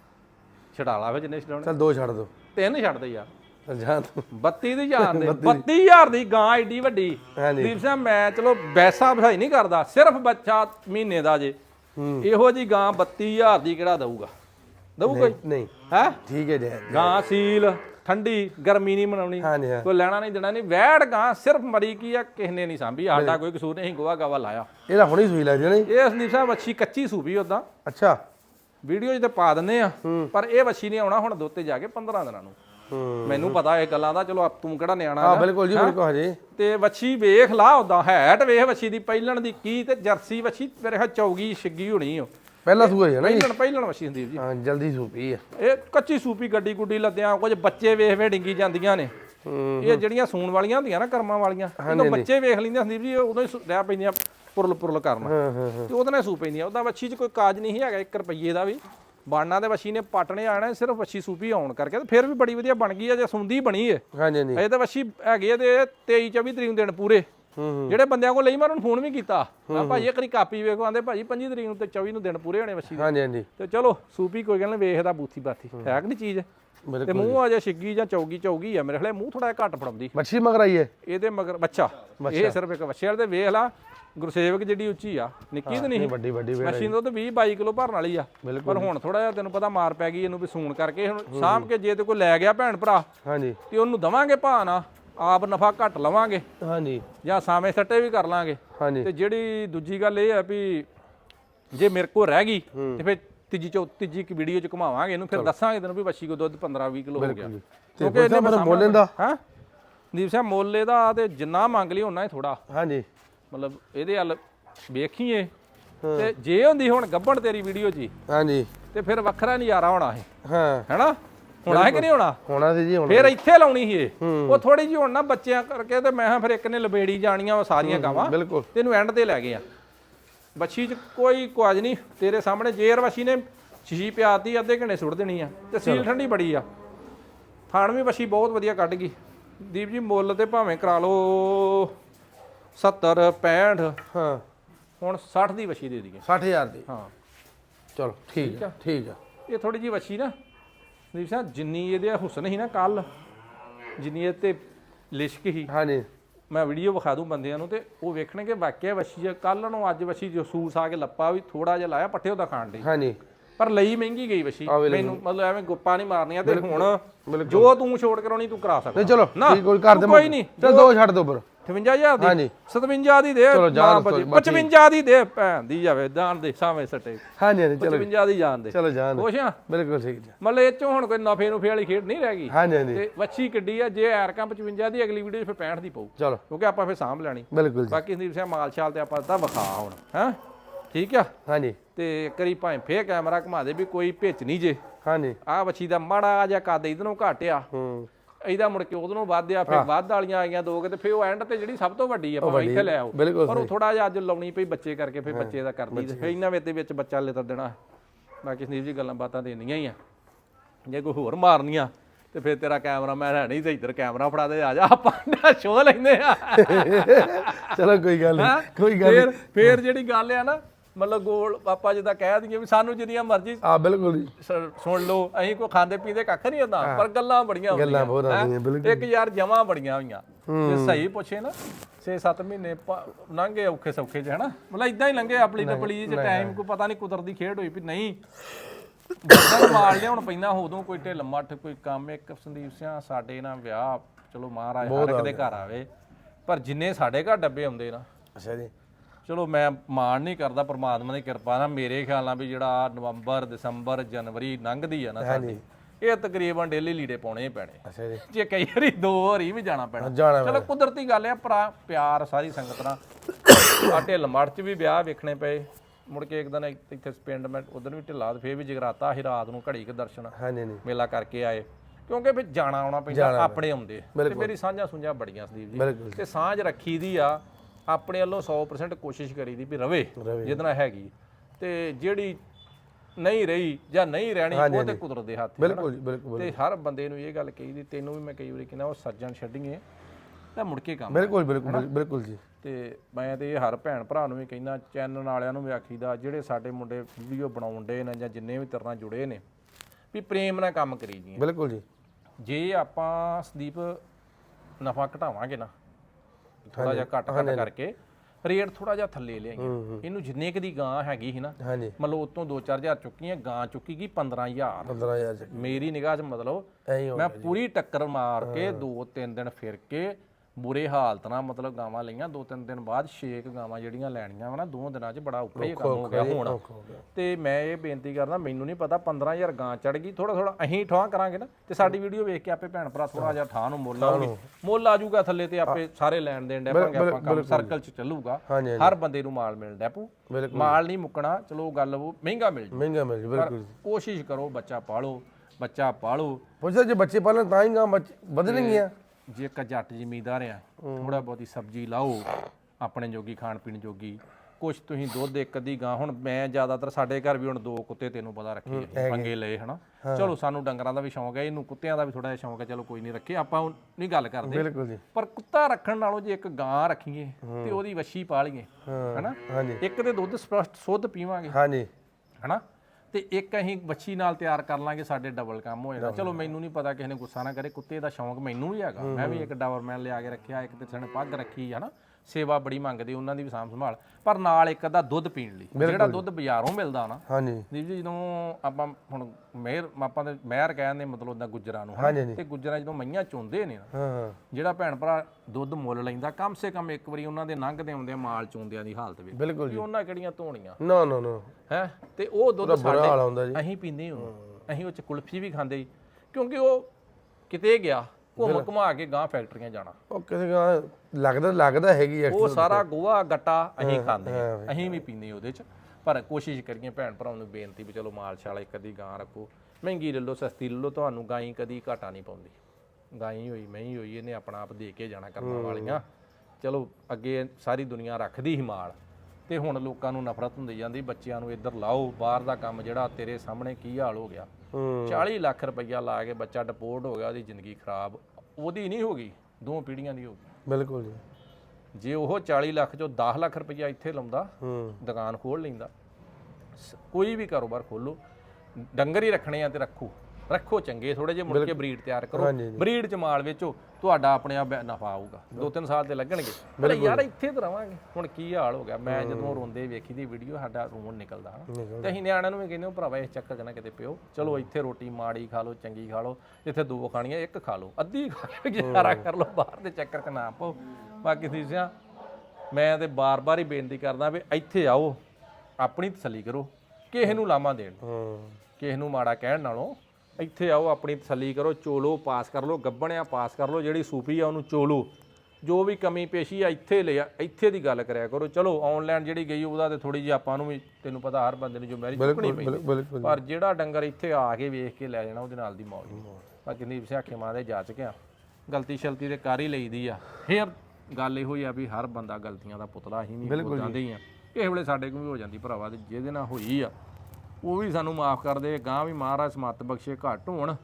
ਛਡਾ ਲਾ ਵੇ ਜਿੰਨੇ ਛਡਾਉਣੇ। ਚੱਲ ਦੋ ਛੱਡ ਦੋ। ਤਿੰਨ ਛੱਡ ਦੇ ਯਾਰ। ਚੱਲ ਜਾ ਤੂੰ 32 ਦੀ ਜਾਨ ਦੇ। 32000 ਦੀ ਗਾਂ ਏਡੀ ਵੱਡੀ। ਹਾਂਜੀ। ਦੀਪ ਸਿੰਘ ਮੈਂ ਚਲੋ ਵੈਸਾ ਵਧਾਈ ਨਹੀਂ ਕਰਦਾ ਸਿਰਫ ਬੱਚਾ ਮਹੀਨੇ ਦਾ ਜੇ। ਇਹੋ ਜੀ ਗਾਂ 32000 ਦੀ ਕਿਹੜਾ ਦਊਗਾ? ਦਊ ਕੋਈ? ਨਹੀਂ ਹੈ? ਠੀਕ ਹੈ ਜੀ। ਗਾਂ ਸੀਲ ਠੰਡੀ ਗਰਮੀ ਨਹੀਂ ਮਨਾਉਣੀ। ਹਾਂਜੀ ਹਾਂ। ਕੋਈ ਲੈਣਾ ਨਹੀਂ ਦੇਣਾ ਨਹੀਂ। ਵੈੜ ਗਾਂ ਸਿਰਫ ਮਰੀ ਕੀ ਆ ਕਿਸੇ ਨੇ ਨਹੀਂ ਸਾਂਭੀ। ਸਾਡਾ ਕੋਈ ਕਸੂਰ ਨਹੀਂ ਗੋਆ ਗਾਵਾ ਲਾਇਆ। ਇਹਦਾ ਹੁਣੀ ਸੂਈ ਲੱਗਦੀ ਨਹੀਂ ਇਹ ਸੰਦੀਪ ਸਾਹਿਬ ਅੱਛੀ ਕੱਚੀ ਸੂਬੀ ਉਦਾਂ ਅੱਛਾ। ਵੀਡੀਓ 'ਚ ਤੇ ਪਾ ਦਿੰਨੇ ਆ। ਪਰ ਇਹ ਵੱਛੀ ਨਹੀਂ ਆਉਣਾ ਹੁਣ ਦੁੱਤੇ ਜਾ ਕੇ 15 ਦਿਨਾਂ ਨੂੰ। ਮੈਨੂੰ ਪਤਾ ਇਹ ਗੱਲਾਂ ਦਾ ਚਲੋ ਆਪ- ਤੂੰ ਕਿਹੜਾ ਨਿਆਣਾ ਹਾਂ ਨਾ। ਬਿਲਕੁਲ ਜੀ ਬਿਲਕੁਲ ਹਜੇ। ਤੇ ਵੱਛੀ ਵੇਖ ਲਾ ਉਦਾਂ ਹੈਟ ਵੇਖ ਵੱਛੀ ਦੀ ਪਹਿਲਣ ਦੀ ਕੀ ਤੇ ਜਰਸੀ ਵੱਛੀ ਮੇਰੇ ਖਿਆਲ ਚੌਗੀ ਛਿੱਗੀ ਹੋਣੀ ਓ। ਪਹਿਲਾ ਸੂਆ ਹੀ ਨਾ ਜੀ। ਪਹਿਲਣ ਪਹਿਲਣ ਵੱਛੀ ਸੰਦੀਪ ਜੀ ਹਾਂ ਜਲਦੀ ਸੂਪੀ ਆ। ਇਹ ਕੱਚੀ ਸੂਪੀ ਗੱਡੀ ਗੁੱਡੀ ਲੱਦਿਆਂ ਕੁਝ ਬੱਚੇ ਵੇਖ ਵੇ ਡਿੰਗੀ ਜਾਂਦੀਆਂ ਨੇ। ਇਹ ਜਿਹੜੀਆਂ ਸੂਣ ਵਾਲੀਆਂ ਹੁੰਦੀਆਂ ਨਾ ਕਰਮਾਂ ਵਾਲੀਆਂ ਜਦੋਂ ਬੱਚੇ ਵੇਖ ਲੈਂਦੇ ਸੰਦੀਪ ਜੀ ਉਦੋਂ ਹੀ ਰਹਿ ਪੈਂਦੀਆਂ। ਪੁਰਲ ਪੁਰਲ ਕਰਨ। ਤੇ ਉਹਦੇ ਨਾਲ ਸੂ ਪੈਂਦੀਆਂ ਉਹਦਾ ਵੱਛੀ 'ਚ ਕੋਈ ਕਾਜ ਨਹੀਂ ਹੈਗਾ 1 ਰੁਪਈਏ ਦਾ ਵੀ। ਬਾਣਾ ਦੇ ਵੱਛੀ ਨੇ ਪਾਟਣੇ ਆਣਾ ਸਿਰਫ ਵੱਛੀ ਸੂਪੀ ਆਉਣ ਕਰਕੇ। ਤੇ ਫਿਰ ਵੀ ਬੜੀ ਵਧੀਆ ਬਣ ਗਈ ਆ ਜੇ ਸੁੰਦੀ ਬਣੀ ਏ। ਹਾਂਜੀ ਹਾਂਜੀ। ਅਜੇ ਤਾਂ ਵੱਛੀ ਹੈਗੀ ਆ ਤੇ 23 24 ਤਰੀਕ ਨੂੰ ਦਿਨ ਪੂਰੇ। ਜਿਹੜੇ ਬੰਦਿਆਂ ਕੋਲ ਲਈ ਮੈਂ ਉਹਨਾਂ ਨੂੰ ਫੋਨ ਵੀ ਕੀਤਾ। ਮੈਂ ਭਾਜੀ ਇੱਕ ਵਾਰੀ ਕਾਪੀ ਵੇਖੋ। ਆਂਦੇ ਭਾਜੀ 25 ਤਰੀਕ ਨੂੰ ਤੇ 24 ਨੂੰ ਦਿਨ ਪੂਰੇ ਹੋਣੇ ਵੱਛੀ ਦੇ। ਹਾਂਜੀ ਹਾਂਜੀ। ਤੇ ਚਲੋ ਸੂਪੀ ਕੋਈ ਗੱਲ ਨਹੀਂ ਵੇਖਦਾ ਬੂਥੀ ਬਾਥੀ। ਹੈ। ਕਿ ਨਹੀਂ ਚੀਜ਼? ਤੇ ਮੂੰਹ ਅਜੇ ਛਿੱਗੀ ਜਾਂ ਚੌਗੀ ਚੌਗੀ ਆ ਮੇਰੇ ਖਲੇ ਮੂੰਹ ਥੋੜਾ ਘੱਟ ਫੜਾਉਂਦੀ। ਮੱਛੀ ਮਗਰ ਆਈ ਹੈ ਇਹਦੇ ਮਗਰ ਬੱਚਾ ਇਹ ਸਿਰਫ ਇੱਕ ਵੱਛੇ ਵਾਲੇ ਤੇ ਵੇਖ ਲਾ। ਗੁਰਸੇਵਕ ਜਿਹੜੀ ਉੱਚੀ ਆ ਨਿੱਕੀ ਤੇ ਨਹੀਂ ਵੱਡੀ ਵੱਡੀ ਵੇੜ ਮਸ਼ੀਨ ਦੁੱਧ 20 22 ਕਿਲੋ ਭਰਨ ਵਾਲੀ ਆ। ਪਰ ਹੁਣ ਥੋੜਾ ਜਿਹਾ ਤੈਨੂੰ ਪਤਾ ਮਾਰ ਪੈ ਗਈ ਇਹਨੂੰ ਵੀ ਸੂਣ ਕਰਕੇ ਹੁਣ ਸਾਂਭ ਕੇ ਜੇ ਤੇ ਕੋਈ ਲੈ ਗਿਆ ਭੈਣ ਭਰਾ ਹਾਂਜੀ। ਤੇ ਉਹਨੂੰ ਦਵਾਂਗੇ ਭਾਅ ਨਾ ਆਪ ਨਫਾ ਘੱਟ ਲਵਾਂਗੇ। ਹਾਂਜੀ। ਜਾਂ ਸਾਵੇਂ ਸੱਟੇ ਵੀ ਕਰ ਲਾਂਗੇ। ਹਾਂਜੀ। ਤੇ ਜਿਹੜੀ ਦੂਜੀ ਗੱਲ ਇਹ ਆ ਵੀ ਜੇ ਮੇਰੇ ਕੋਲ ਰਹਿ ਗਈ ਤੇ ਫਿਰ ਤੀਜੀ ਚੌ ਤੀਜੀ ਇੱਕ ਵੀਡੀਓ ਚ ਘੁਮਾਵਾਂਗੇ ਇਹਨੂੰ ਫਿਰ ਦੱਸਾਂਗੇ ਤੈਨੂੰ ਵੀ ਵੱਛੀ ਕੋ ਦੁੱਧ 15 20 ਕਿਲੋ ਹੋ ਗਿਆ। ਸਾਹਿਬ ਮੇਰਾ ਮੋਲਨ ਦਾ? ਹਾਂ? ਦੀਪ ਸਿੰਘ ਮੋਲੇ ਦਾ ਤੇ ਜਿੰਨਾ ਮੰਗ ਲਈ ਉਹਨਾਂ ਹੀ ਥੋੜਾ ਹਾਂਜੀ। ਮਤਲਬ ਇਹਦੇ ਵੱਲ ਵੇਖੀਏ ਤੇ ਜੇ ਹੁੰਦੀ ਹੁਣ ਗੱਬੜ ਤੇਰੀ ਵੀਡੀਓ 'ਚ ਹਾਂਜੀ। ਤੇ ਫਿਰ ਵੱਖਰਾ ਨਜ਼ਾਰਾ ਹੋਣਾ ਹੈ ਹਾਂ। ਹੈਨਾ? ਹੋਣਾ ਹੈ ਕਿ ਨਹੀਂ ਹੋਣਾ? ਹੋਣਾ ਸੀ ਜੀ ਹੁਣ ਫਿਰ ਇੱਥੇ ਲਾਉਣੀ ਸੀ ਇਹ। ਉਹ ਥੋੜੀ ਜਿਹੀ ਹੁਣ ਨਾ ਬੱਚਿਆਂ ਕਰਕੇ ਤੇ ਮੈਂ ਫਿਰ ਇੱਕ ਨੇ ਲਬੇੜੀ ਜਾਣੀਆਂ ਵਾ ਸਾਰੀਆਂ ਗਾਵਾਂ। ਬਿਲਕੁਲ। ਤੈਨੂੰ ਐਂਡ ਤੇ ਲੈ ਗਏ ਆ। ਬੱਚੀ 'ਚ ਕੋਈ ਕੁਆਜ ਨਹੀਂ। ਤੇਰੇ ਸਾਹਮਣੇ ਜੇਰ ਵਸ਼ੀ ਨੇ ਛੀ ਪਿਆਤੀ ਅੱਧੇ ਘੰਟੇ ਸੁੱਟ ਦੇਣੀ ਆ। ਤੇ ਸੀਲ ਠੰਡੀ ਬੜੀ ਆ। ਥਾਣ ਵੀ ਵਸ਼ੀ ਬਹੁਤ ਵਧੀਆ ਕੱਢ ਗਈ। ਦੀਪ ਜੀ ਮੁੱਲ ਤੇ ਭਾਵੇਂ ਕਰਾ ਲਓ। 70 65 ਹਾਂ। ਹੁਣ 60 ਦੀ ਵਸ਼ੀ ਦੇ ਦਈਏ। 60000 ਦੀ। ਹਾਂ। ਚਲੋ ਠੀਕ ਆ। ਠੀਕ ਆ। ਇਹ ਥੋੜੀ ਜੀ ਵਸ਼ੀ ਨਾ ਦੀਪ ਸਿੰਘ ਜਿੰਨੀ ਇਹਦੇ ਹੁਸਨ ਸੀ ਨਾ ਕੱਲ ਜਿੰਨੀ ਇਹ ਤੇ ਲਿਸ਼ਕ ਹੀ ਹਾਂਜੀ। ਮੈਂ ਵੀਡੀਓ ਵਿਖਾ ਦੂੰ ਬੰਦਿਆਂ ਨੂੰ ਤੇ ਉਹ ਵੇਖਣਗੇ ਵਾਕਿਆ ਆ ਕੱਲ ਨੂੰ ਅੱਜ ਵਸ਼ੀ ਜੋ ਸੂਸ ਆ ਕੇ ਲੱਪਾ ਵੀ ਥੋੜਾ ਜਿਹਾ ਲਾਇਆ ਪੱਠੇ ਉਹਦਾ ਖਾਣ ਲਈ ਹਾਂਜੀ। ਪਰ ਲਈ ਮਹਿੰਗੀ ਗਈ ਵਸ਼ੀ ਵੇਲੇ ਮੈਨੂੰ ਮਤਲਬ ਐਵੇਂ ਗੁੱਪਾ ਨਹੀਂ ਮਾਰਨੀਆਂ ਤੇ ਹੁਣ ਜੋ ਤੂੰ ਛੋੜ ਕਰਾਉਣੀ ਤੂੰ ਕਰਾ ਸਕਦਾ। ਚਲੋ ਨਾ, ਕੋਈ ਕਰ ਦੇ ਕੋਈ ਨਹੀਂ, ਚਲ ਦੋ ਛੱਡ ਦੋ ਪਰ 58000 ਦੀ ਹਾਂਜੀ। 57 ਦੀ ਦੇ ਚਲੋ ਜਾਣ ਨਾ ਦਿਓ, ਬਚੇ, ਬਚੀ। 55 ਦੀ ਦੇ ਭੈਣ ਦੀ ਜਾਵੇ ਦਾਨ ਦੇ ਸਾਵੇਂ ਸੱਟੇ। ਹਾਂਜੀ ਹਾਂਜੀ ਚਲੋ। 55 ਦੀ ਜਾਣ ਦੇ। ਚਲੋ ਜਾਣ ਦਿਓ। ਖੁਸ਼ ਆ? ਬਿਲਕੁਲ ਠੀਕ ਜੀ। ਮਤਲਬ ਇਹ ਚੋਂ ਹੁਣ ਕੋਈ ਨਫੇ ਨੁਫੇ ਵਾਲੀ ਖੇਡ ਨਹੀਂ ਰਹਿ ਗਈ। ਹਾਂਜੀ ਹਾਂਜੀ। ਤੇ ਵੱਛੀ ਕਿੱਡੀ ਆ ਜੇ ਐਰਕਾਂ 55 ਦੀ ਅਗਲੀ ਵੀਡੀਓ 'ਚ ਫਿਰ 65 ਦੀ ਪਊ। ਚਲੋ। ਕਿਉਂਕਿ ਆਪਾਂ ਫਿਰ ਸਾਂਭ ਲੈਣੀ। ਬਿਲਕੁਲ ਜੀ। ਬਾਕੀ ਸੰਦੀਪ ਸਿੰਘ ਮਾਲ ਛਾਲ ਤੇ ਆਪਾਂ ਤਾਂ ਵਿਖਾ ਹੁਣ ਹੈ? ਠੀਕ ਆ? ਹਾਂਜੀ। ਤੇ ਕਰੀ ਭਾਵੇਂ ਫੇਰ ਕੈਮਰਾ ਘੁਮਾ ਦੇ ਵੀ ਕੋਈ ਭਿੱਚ ਨਹੀਂ ਜੇ। ਹਾਂਜੀ। ਆਹ ਵੱਛੀ ਦਾ ਮਾੜਾ ਜਿਹਾ ਕੱਦ ਇਧਰੋਂ ਘਟਿਆ। ਹੂੰ। ਇਹਦਾ ਮੁੜ ਕੇ ਉਧਰੋਂ ਵੱਧਿਆ ਫਿਰ ਵੱਧ ਵਾਲੀਆਂ ਆਈਆਂ ਦੋ ਕਿ ਤੇ ਫਿਰ ਉਹ ਐਂਡ ਤੇ ਜਿਹੜੀ ਸਭ ਤੋਂ ਵੱਡੀ ਆ ਭਾਵੇਂ ਇੱਥੇ ਲੈ ਆਓ। ਪਰ ਉਹ ਥੋੜਾ ਜਿਹਾ ਅੱਜ ਲਾਉਣੀ ਪਈ ਬੱਚੇ ਕਰਕੇ ਫਿਰ ਬੱਚੇ ਦਾ ਕਰਦੀ ਫਿਰ ਇਹਨਾਂ ਵਿੱਚ ਦੇ ਵਿੱਚ ਬੱਚਾ ਲਿਤਰ ਦੇਣਾ। ਬਾਕੀ ਸੰਦੀਪ ਜੀ ਗੱਲਾਂ ਬਾਤਾਂ ਦੇਣੀਆਂ ਹੀ ਆ। ਜੇ ਕੋਈ ਹੋਰ ਮਾਰਨੀਆਂ ਤੇ ਫਿਰ ਤੇਰਾ ਕੈਮਰਾਮੈਨ ਹੈ ਨਹੀਂ ਤੇ ਇੱਧਰ ਕੈਮਰਾ ਫੜਾ ਦੇ ਆ ਜਾ ਆਪਾਂ ਸ਼ੋਅ ਲੈਂਦੇ ਆ। ਚਲੋ ਕੋਈ ਗੱਲ? ਨਹੀਂ ਕੋਈ ਗੱਲ ਫਿਰ ਫਿਰ ਜਿਹੜੀ ਗੱਲ ਆ ਨਾ ਮਤਲਬ ਗੋਲ ਆਪਾਂ ਜਿੱਦਾਂ ਕਹਿ ਦਈਏ ਵੀ ਸਾਨੂੰ ਜਿੰਨੀਆਂ ਮਰਜ਼ੀ ਆ ਬਿਲਕੁਲ ਜੀ। ਸ- ਸੁਣ ਲਓ ਅਸੀਂ ਕੋ ਖਾਂਦੇ ਪੀਂਦੇ ਕੱਖ ਨਹੀਂ ਹੁੰਦਾ ਪਰ ਗੱਲਾਂ ਬੜੀਆਂ ਹੁੰਦੀਆਂ ਗੱਲਾਂ ਬਹੁਤ ਹੈਂ? ਆਉਂਦੀਆਂ, ਬਿਲਕੁਲ। ਇੱਕ ਯਾਰ ਜਮਾ ਬੜੀਆਂ ਹੋਈਆਂ। ਤੇ ਸਹੀ ਪੁੱਛੇ ਨਾ 6-7 ਮਹੀਨੇ ਪ- ਲੰਘੇ ਔਖੇ ਸੌਖੇ ਚ ਹਨਾ? ਮਤਲਬ ਇਦਾਂ ਹੀ ਲੰਘੇ ਆਪਣੀ ਨਪਲੀ ਚ ਟਾਈਮ ਕੋ ਪਤਾ ਨਹੀਂ ਕੁਦਰਤੀ ਖੇਡ ਹੋਈ ਵੀ ਨਹੀਂ। ਬੰਦਾ ਮਾਰ ਲਿਆਉਣ ਪੈਂਦਾ ਉਦੋਂ ਕੋਈ ਢਿੱਲ ਮੱਠ ਕੋਈ ਕੰਮ ਇੱਕ ਸੰਦੀਪ ਸਿੰਘ ਸਾਡੇ ਨਾਲ ਵਿਆਹ ਚਲੋ ਮਹਾਰਾਜ ਹਰ ਇੱਕ ਦੇ ਘਰ ਆਵੇ ਪਰ ਜਿੰਨੇ ਸਾਡੇ ਘਰ ਡੱਬੇ ਆਉਂਦੇ ਨਾ। ਅੱਛਾ ਜੀ। ਚਲੋ ਮੈਂ ਮਾਣ ਨਹੀਂ ਕਰਦਾ ਪ੍ਰਮਾਤਮਾ ਦੀ ਕਿਰਪਾ ਨਾਲ ਮੇਰੇ ਖਿਆਲ ਨਾਲ ਵੀ ਜਿਹੜਾ ਨਵੰਬਰ ਦਸੰਬਰ ਜਨਵਰੀ ਲੰਘਦੀ ਆ ਨਾ ਸਾਡੀ ਇਹ ਤਕਰੀਬਨ ਡੇਲੀ ਲੀੜੇ ਪਾਉਣੇ ਹੀ ਪੈਣੇ। ਅੱਛਾ ਜੀ। ਜੇ ਕਈ ਵਾਰੀ ਦੋ ਵਾਰੀ ਵੀ ਜਾਣਾ ਪੈਣਾ। ਚਲੋ ਕੁਦਰਤੀ ਗੱਲ ਆ ਭਰਾ ਪਿਆਰ ਸਾਰੀ ਸੰਗਤ ਨਾਲ। ਆ ਢਿੱਲ ਮੜ ਚ ਵੀ ਵਿਆਹ ਵੇਖਣੇ ਪਏ। ਮੁੜ ਕੇ ਇੱਕ ਦਿਨ ਇੱਥੇ ਪਿੰਡ ਮੈਂ ਉਦੋਂ ਵੀ ਢਿੱਲਾ ਫੇਰ ਵੀ ਜਗਰਾਤਾ ਸੀ ਰਾਤ ਨੂੰ ਘੜੀ ਕੁ ਦਰਸ਼ਨ। ਹਾਂਜੀ ਮੇਲਾ ਕਰਕੇ ਆਏ। ਕਿਉਂਕਿ ਫਿਰ ਜਾਣਾ ਆਉਣਾ ਪੈਂਦਾ ਆਪਣੇ ਆਉਂਦੇ ਤੇ ਮੇਰੀ ਸਾਂਝਾਂ ਸੁੰਝਾਂ ਬੜੀਆਂ ਸੰਦੀਪ ਜੀ। ਬਿਲਕੁਲ। ਤੇ ਸਾਂਝ ਰੱਖੀ ਦੀ ਆ। ਆਪਣੇ ਵੱਲੋਂ 100% ਕੋਸ਼ਿਸ਼ ਕਰੀ ਦੀ ਵੀ ਰਵੇ। ਜਿਹਦੇ ਹੈਗੀ। ਤੇ ਜਿਹੜੀ ਨਹੀਂ ਰਹੀ ਜਾਂ ਨਹੀਂ ਰਹਿਣੀ ਉਹ ਤੇ ਕੁਦਰਤ ਦੇ ਹੱਥ। ਬਿਲਕੁਲ ਬਿਲਕੁਲ ਤੇ ਹਰ ਬੰਦੇ ਨੂੰ ਇਹ ਗੱਲ ਕਹੀ ਦੀ ਤੈਨੂੰ ਵੀ ਮੈਂ ਕਈ ਵਾਰੀ ਕਹਿੰਦਾ ਉਹ ਸੱਜਣ ਛੱਡੀਏ ਤਾਂ ਮੁੜ ਕੇ ਕੰਮ ਬਿਲਕੁਲ ਬਿਲਕੁਲ ਬਿਲਕੁਲ ਜੀ। ਤੇ ਮੈਂ ਤੇ ਇਹ ਹਰ ਭੈਣ ਭਰਾ ਨੂੰ ਵੀ ਕਹਿੰਦਾ ਚੈਨਲ ਵਾਲਿਆਂ ਨੂੰ ਵੀ ਆਖੀਦਾ ਜਿਹੜੇ ਸਾਡੇ ਮੁੰਡੇ ਵੀਡੀਓ ਬਣਾਉਣ ਦੇ ਨੇ ਜਾਂ ਜਿੰਨੇ ਵੀ ਤੇਰੇ ਨਾਲ ਜੁੜੇ ਨੇ ਵੀ ਪ੍ਰੇਮ ਨਾਲ ਕੰਮ ਕਰੀ ਜੀ ਬਿਲਕੁਲ ਜੀ। ਜੇ ਆਪਾਂ ਸੰਦੀਪ ਨਫਾ ਘਟਾਵਾਂਗੇ ਨਾ ਥੋੜਾ ਜਿਹਾ ਘੱਟ ਘੱਟ ਕਰਕੇ ਰੇਟ ਥੋੜਾ ਜਿਹਾ ਥੱਲੇ ਲਿਆਈਏ। ਇਹਨੂੰ ਜਿੰਨੇ ਕੁ ਦੀ ਗਾਂ ਹੈਗੀ ਸੀ ਨਾ ਮਤਲਬ ਉਤੋਂ 2-4000 ਚੁੱਕੀਆਂ ਗਾਂ ਚੁੱਕੀ ਗਈ 15000 15000 ਚ ਮੇਰੀ ਨਿਗਾਹ 'ਚ ਮਤਲਬ ਮੈਂ ਪੂਰੀ ਟੱਕਰ ਮਾਰ ਕੇ 2-3 ਦਿਨ ਫਿਰ ਕੇ ਬੁਰੇ ਹਾਲਤ ਨਾਲ ਮਤਲਬ ਗਾਵਾਂ ਲਈਆਂ 2-3 ਦਿਨ ਬਾਅਦ ਛੇਕ ਗਾਵਾਂ ਜਿਹੜੀਆਂ ਲੈਣੀਆਂ ਵਾ ਨਾ ਦੋ ਦਿਨਾਂ 'ਚ ਬੜਾ ਔਖਾ ਹੀ ਕੰਮ ਹੋ ਗਿਆ ਹੁਣ। ਤੇ ਮੈਂ ਇਹ ਬੇਨਤੀ ਕਰਦਾ ਮੈਨੂੰ ਨਹੀਂ ਪਤਾ 15000 ਗਾਂ ਚੜ ਗਈ ਥੋੜਾ ਥੋੜਾ ਅਹੀਂ ਠਾਂ ਕਰਾਂਗੇ ਨਾ ਤੇ ਸਾਡੀ ਵੀਡੀਓ ਵੇਖ ਕੇ ਆਪੇ ਭੈਣ ਭਰਾ ਥੋੜਾ ਜਿਹਾ ਠਾਂ ਨੂੰ ਮੁੱਲ ਆਊਗੀ। ਮੁੱਲ ਆ ਜਾਊਗਾ ਥੱਲੇ ਤੇ ਆਪੇ ਸਾਰੇ ਲੈਣ ਦੇਣ ਡੈ ਪਾਂਗੇ ਆਪਾਂ ਕੰਮ ਸਰਕਲ 'ਚ ਚੱਲੂਗਾ। ਹਰ ਬੰਦੇ ਨੂੰ ਮਾਲ ਮਿਲ ਡੈਪੂ ਮਾਲ ਨਹੀਂ ਮੁੱਕਣਾ ਚਲੋ ਗੱਲ ਉਹ ਮਹਿੰਗਾ ਮਿਲ ਜੂ। ਮਹਿੰਗਾ ਮਿਲ ਜੀ ਬਿਲਕੁਲ ਕੋਸ਼ਿਸ਼ ਕਰੋ ਬੱਚਾ ਪਾਲੋ ਬੱਚਾ ਪਾਲੋ। ਪੁੱਛਦਾ ਜੇ ਬੱਚੇ ਪਾਲਣ ਤਾਂ ਹੀ ਗਾਂ ਵਧਣਗੀਆਂ ਜੇ ਇੱਕ ਜੱਟ ਜ਼ਿਮੀਂਦਾਰ ਆ ਥੋੜਾ ਬਹੁਤੀ ਸਬਜ਼ੀ ਲਾਓ ਆਪਣੇ ਜੋਗੀ ਖਾਣ ਪੀਣ ਜੋਗੀ ਕੁਛ ਤੁਸੀਂ ਦੁੱਧ ਇੱਕ ਅੱਧੀ ਗਾਂ ਹੁਣ ਮੈਂ ਜ਼ਿਆਦਾਤਰ ਸਾਡੇ ਘਰ ਵੀ ਹੁਣ ਦੋ ਕੁੱਤੇ ਤੈਨੂੰ ਪਤਾ ਰੱਖੇ ਆ, ਪੰਗੇ ਲਏ ਹਨਾ? ਚਲੋ ਸਾਨੂੰ ਡੰਗਰਾਂ ਦਾ ਵੀ ਸ਼ੌਂਕ ਹੈ ਇਹਨੂੰ ਕੁੱਤਿਆਂ ਦਾ ਵੀ ਥੋੜਾ ਜਿਹਾ ਸ਼ੌਂਕ ਹੈ ਚਲੋ ਕੋਈ ਨਹੀਂ ਰੱਖੇ ਆਪਾਂ ਉਹ ਨਹੀਂ ਗੱਲ ਕਰਦੇ। ਬਿਲਕੁਲ ਜੀ। ਪਰ ਕੁੱਤਾ ਰੱਖਣ ਨਾਲੋਂ ਜੇ ਇੱਕ ਗਾਂ ਰੱਖੀਏ ਤੇ ਉਹਦੀ ਵੱਛੀ ਪਾਲੀਏ ਹਾਂ ਹਨਾ? ਹਾਂਜੀ। ਇੱਕ ਤੇ ਦੁੱਧ ਸਪਸ਼ਟ ਸ਼ੁੱਧ ਪੀਵਾਂਗੇ ਹਾਂਜੀ। ਹਨਾ? ਤੇ ਇੱਕ ਅਸੀਂ ਬੱਚੀ ਨਾਲ ਤਿਆਰ ਕਰ ਲਾਂਗੇ ਸਾਡੇ ਡਬਲ ਕੰਮ ਹੋ ਜਾਣਾ। ਚਲੋ ਮੈਨੂੰ ਨਹੀਂ ਪਤਾ ਕਿਸੇ ਨੇ ਗੁੱਸਾ ਨਾ ਕਰੇ ਕੁੱਤੇ ਦਾ ਸ਼ੌਂਕ ਮੈਨੂੰ ਵੀ ਹੈਗਾ। ਮੈਂ ਵੀ ਇੱਕ ਡਾਵਰਮੈਨ ਲਿਆ ਕੇ ਰੱਖਿਆ ਇੱਕ ਤੇ ਸਣੇ ਪੱਗ ਰੱਖੀ ਹਨਾ ਸੇਵਾ ਬੜੀ ਮੰਗਦੇ ਉਹਨਾਂ ਦੀ ਵੀ ਸਾਂਭ ਸੰਭਾਲ। ਪਰ ਨਾਲ ਇੱਕ ਅੱਧਾ ਦੁੱਧ ਪੀਣ ਲਈ। ਜਿਹੜਾ ਦੁੱਧ ਬਾਜ਼ਾਰੋਂ ਮਿਲਦਾ ਨਾ ਹਾਂਜੀ। ਦੀਪ ਜੀ ਜਦੋਂ ਆਪਾਂ ਹੁਣ ਮੇਰ ਆਪਾਂ ਦੇ ਮਹਿਰ ਕਹਿੰਦੇ ਮਤਲਬ ਉਹਦਾ ਗੁੱਜਰਾਂ ਨੂੰ ਤੇ ਗੁੱਜਰਾਂ ਜਦੋਂ ਮਈਆਂ ਚੁੰਦੇ ਨੇ ਨਾ ਜਿਹੜਾ ਭੈਣ ਭਰਾ ਦੁੱਧ ਮੁੱਲ ਲੈਂਦਾ ਕਮ ਸੇ ਕਮ ਇੱਕ ਵਾਰੀ ਉਹਨਾਂ ਦੇ ਲੰਘਦੇ ਆਉਂਦੇ ਮਾਲ ਚੁੰਦਿਆਂ ਦੀ ਹਾਲਤ ਵੇਖ। ਬਿਲਕੁਲ ਵੀ ਉਹਨਾਂ ਕਿਹੜੀਆਂ ਧੋਣੀਆਂ? ਨਾ ਨਾ ਨਾ। ਹੈ? ਤੇ ਉਹ ਦੁੱਧ ਸਾਡੇ ਜੀ। ਅਸੀਂ ਪੀਂਦੇ ਹਾਂ ਅਸੀਂ ਉਹ ਚ ਕੁਲਫੀ ਵੀ ਖਾਂਦੇ ਕਿਉਂਕਿ ਉਹ ਕਿਤੇ ਗਿਆ ਘੁੰਮ ਘੁਮਾ ਕੇ ਗਾਂ ਫੈਕਟਰੀਆਂ ਜਾਣਾ। ਉਹ ਕਿਸੇ ਗਾਂ ਲੱਗਦਾ ਲੱਗਦਾ ਹੈਗੀ ਐ ਉਹ ਸਾਰਾ ਗੋਹਾ ਗੱਟਾ ਅਸੀਂ ਖਾਂਦੇ ਹਾਂ। ਅਸੀਂ ਵੀ ਪੀਂਦੇ ਉਹਦੇ ਚ। ਪਰ ਕੋਸ਼ਿਸ਼ ਕਰੀਏ ਭੈਣ ਭਰਾਵਾਂ ਨੂੰ ਬੇਨਤੀ ਵੀ ਚਲੋ ਮਾਲ ਛਾਲ ਇੱਕ ਅੱਧੀ ਗਾਂ ਰੱਖੋ। ਮਹਿੰਗੀ ਲੈ ਲਓ ਸਸਤੀ ਲੈ ਲਓ ਤੁਹਾਨੂੰ ਗਾਂ ਹੀ ਕਦੀ ਘਾਟਾ ਨਹੀਂ ਪਾਉਂਦੀ। ਗਾਂ ਹੀ ਹੋਈ ਮੈਂ ਹੀ ਹੋਈ ਇਹਨੇ ਆਪਣਾ ਆਪ ਦੇ ਕੇ ਜਾਣਾ ਕਰਨ ਵਾਲੀਆਂ। ਚਲੋ ਅੱਗੇ ਸਾਰੀ ਦੁਨੀਆ ਰੱਖਦੀ ਹੀ ਮਾਲ। ਤੇ ਹੁਣ ਲੋਕਾਂ ਨੂੰ ਨਫ਼ਰਤ ਹੁੰਦੀ ਜਾਂਦੀ ਬੱਚਿਆਂ ਨੂੰ ਇੱਧਰ ਲਾਓ ਬਾਹਰ ਦਾ ਕੰਮ ਜਿਹੜਾ ਤੇਰੇ ਸਾਹਮਣੇ ਕੀ ਹਾਲ ਹੋ ਗਿਆ। 40 ਲੱਖ ਰੁਪਈਆ ਲਾ ਕੇ ਬੱਚਾ ਡਿਪੋਰਟ ਹੋ ਗਿਆ ਉਹਦੀ ਜ਼ਿੰਦਗੀ ਖਰਾਬ। ਉਹਦੀ ਨਹੀਂ ਹੋ ਗਈ ਦੋ ਪੀੜ੍ਹੀਆਂ ਦੀ ਹੋ ਗਈ ਬਿਲਕੁਲ ਜੀ। ਜੇ ਉਹ 40 ਲੱਖ ਚੋਂ 10 ਲੱਖ ਰੁਪਈਆ ਇੱਥੇ ਲਾਉਂਦਾ ਦੁਕਾਨ ਖੋਲ ਲੈਂਦਾ ਕੋਈ ਵੀ ਕਾਰੋਬਾਰ ਖੋਲੋ ਡੰਗਰ ਹੀ ਰੱਖਣੇ ਆ ਤੇ ਰੱਖੋ। ਰੱਖੋ ਚੰਗੇ ਥੋੜੇ ਜਿਹੇ ਮੁੜ ਕੇ ਬਰੀਡ ਤਿਆਰ ਕਰੋ। ਬਰੀਡ ਚ ਮਾਲ ਵੇਚੋ ਤੁਹਾਡਾ ਆਪਣੇ ਆਪ ਨਫਾ ਆਊਗਾ। ਦੋ ਤਿੰਨ ਸਾਲ ਤੇ ਲੱਗਣਗੇ। ਪਰ ਯਾਰ ਇੱਥੇ ਤਾਂ ਰਵਾਂਗੇ। ਹੁਣ ਕੀ ਹਾਲ ਹੋ ਗਿਆ? ਮੈਂ ਜਦੋਂ ਰੋਂਦੇ ਵੇਖੀ ਦੀ ਵੀਡੀਓ ਸਾਡਾ ਰੋਣ ਨਿਕਲਦਾ ਹਨਾ। ਤੇ ਅਸੀਂ ਨਿਆਣਿਆਂ ਨੂੰ ਵੀ ਕਹਿੰਦੇ ਹਾਂ ਭਰਾਵਾ ਇਸ ਚੱਕਰ 'ਚ ਨਾ ਕਿਤੇ ਪਿਓ। ਚਲੋ ਇੱਥੇ ਰੋਟੀ ਮਾੜੀ ਖਾ ਲਓ ਚੰਗੀ ਖਾ ਲਓ। ਜਿੱਥੇ ਦੋ ਖਾਣੀਆਂ ਇੱਕ ਖਾ ਲਓ। ਅੱਧੀ ਖਾ ਕੇ ਗੁਜ਼ਾਰਾ ਕਰ ਲਓ ਬਾਹਰ ਦੇ ਚੱਕਰ 'ਚ ਨਾ ਪਾਓ। ਬਾਕੀ ਸੀਸਿਆ ਮੈਂ ਤੇ ਬਾਰ-ਬਾਰ ਹੀ ਬੇਨਤੀ ਕਰਦਾ ਵੀ ਇੱਥੇ ਆਓ ਆਪਣੀ ਤਸੱਲੀ ਕਰੋ। ਕਿਸੇ ਨੂੰ ਲਾਮਾ ਦੇਣ। ਕਿਸੇ ਨੂੰ ਮਾੜਾ ਕਹਿਣ ਨਾਲੋਂ ਇੱਥੇ ਆਓ ਆਪਣੀ ਤਸੱਲੀ ਕਰੋ ਚੋਲੋ ਪਾਸ ਕਰ ਲਓ ਗੱਬਣਿਆ ਪਾਸ ਕਰ ਲਓ ਜਿਹੜੀ ਸੂਪੀ ਆ ਉਹਨੂੰ ਚੋਲੋ। ਜੋ ਵੀ ਕਮੀ ਪੇਸ਼ੀ ਆ ਇੱਥੇ ਲਿਆ ਇੱਥੇ ਦੀ ਗੱਲ ਕਰਿਆ ਕਰੋ। ਚਲੋ ਆਨਲਾਈਨ ਜਿਹੜੀ ਗਈ ਉਹਦਾ ਤੇ ਥੋੜੀ ਜਿਹੀ ਆਪਾਂ ਨੂੰ ਵੀ ਤੈਨੂੰ ਪਤਾ ਹਰ ਬੰਦੇ ਨੂੰ ਜ਼ਿੰਮੇਵਾਰੀ ਚੁੱਕਣੀ ਬਿਲਕੁਲ ਪੈਂਦੀ ਪਰ ਜਿਹੜਾ ਡੰਗਰ ਇੱਥੇ ਆ ਕੇ ਵੇਖ ਕੇ ਲੈ ਜਾਣਾ ਉਹਦੇ ਨਾਲ ਦੀ ਮੌਜ ਬਾਕੀ ਨੀਪ ਸਿਆਖੇ ਮਾਂ ਦੇ ਜਾ ਚੁੱਕਿਆ। ਗਲਤੀ ਸ਼ਲਤੀ ਤੇ ਕਰ ਹੀ ਲਈਦੀ ਆ। ਫੇਰ ਗੱਲ ਇਹੋ ਹੀ ਆ ਵੀ ਹਰ ਬੰਦਾ ਗਲਤੀਆਂ ਦਾ ਪੁਤਲਾ ਹੀ ਨਹੀਂ ਹੋ ਜਾਂਦੇ ਆ। ਕਿਸੇ ਵੇਲੇ ਸਾਡੇ ਕੋਲ ਵੀ ਹੋ ਜਾਂਦੀ ਭਰਾਵਾ ਤੇ ਜਿਹਦੇ ਨਾਲ ਹੋਈ ਆ। ਉਹ ਵੀ ਸਾਨੂੰ ਮਾਫ ਕਰ ਦੇ ਗਾਂ ਵੀ ਮਹਾਰਾਜ ਸਮੱਤ ਬਖਸ਼ੇ ਘੱਟ ਹੋਣ।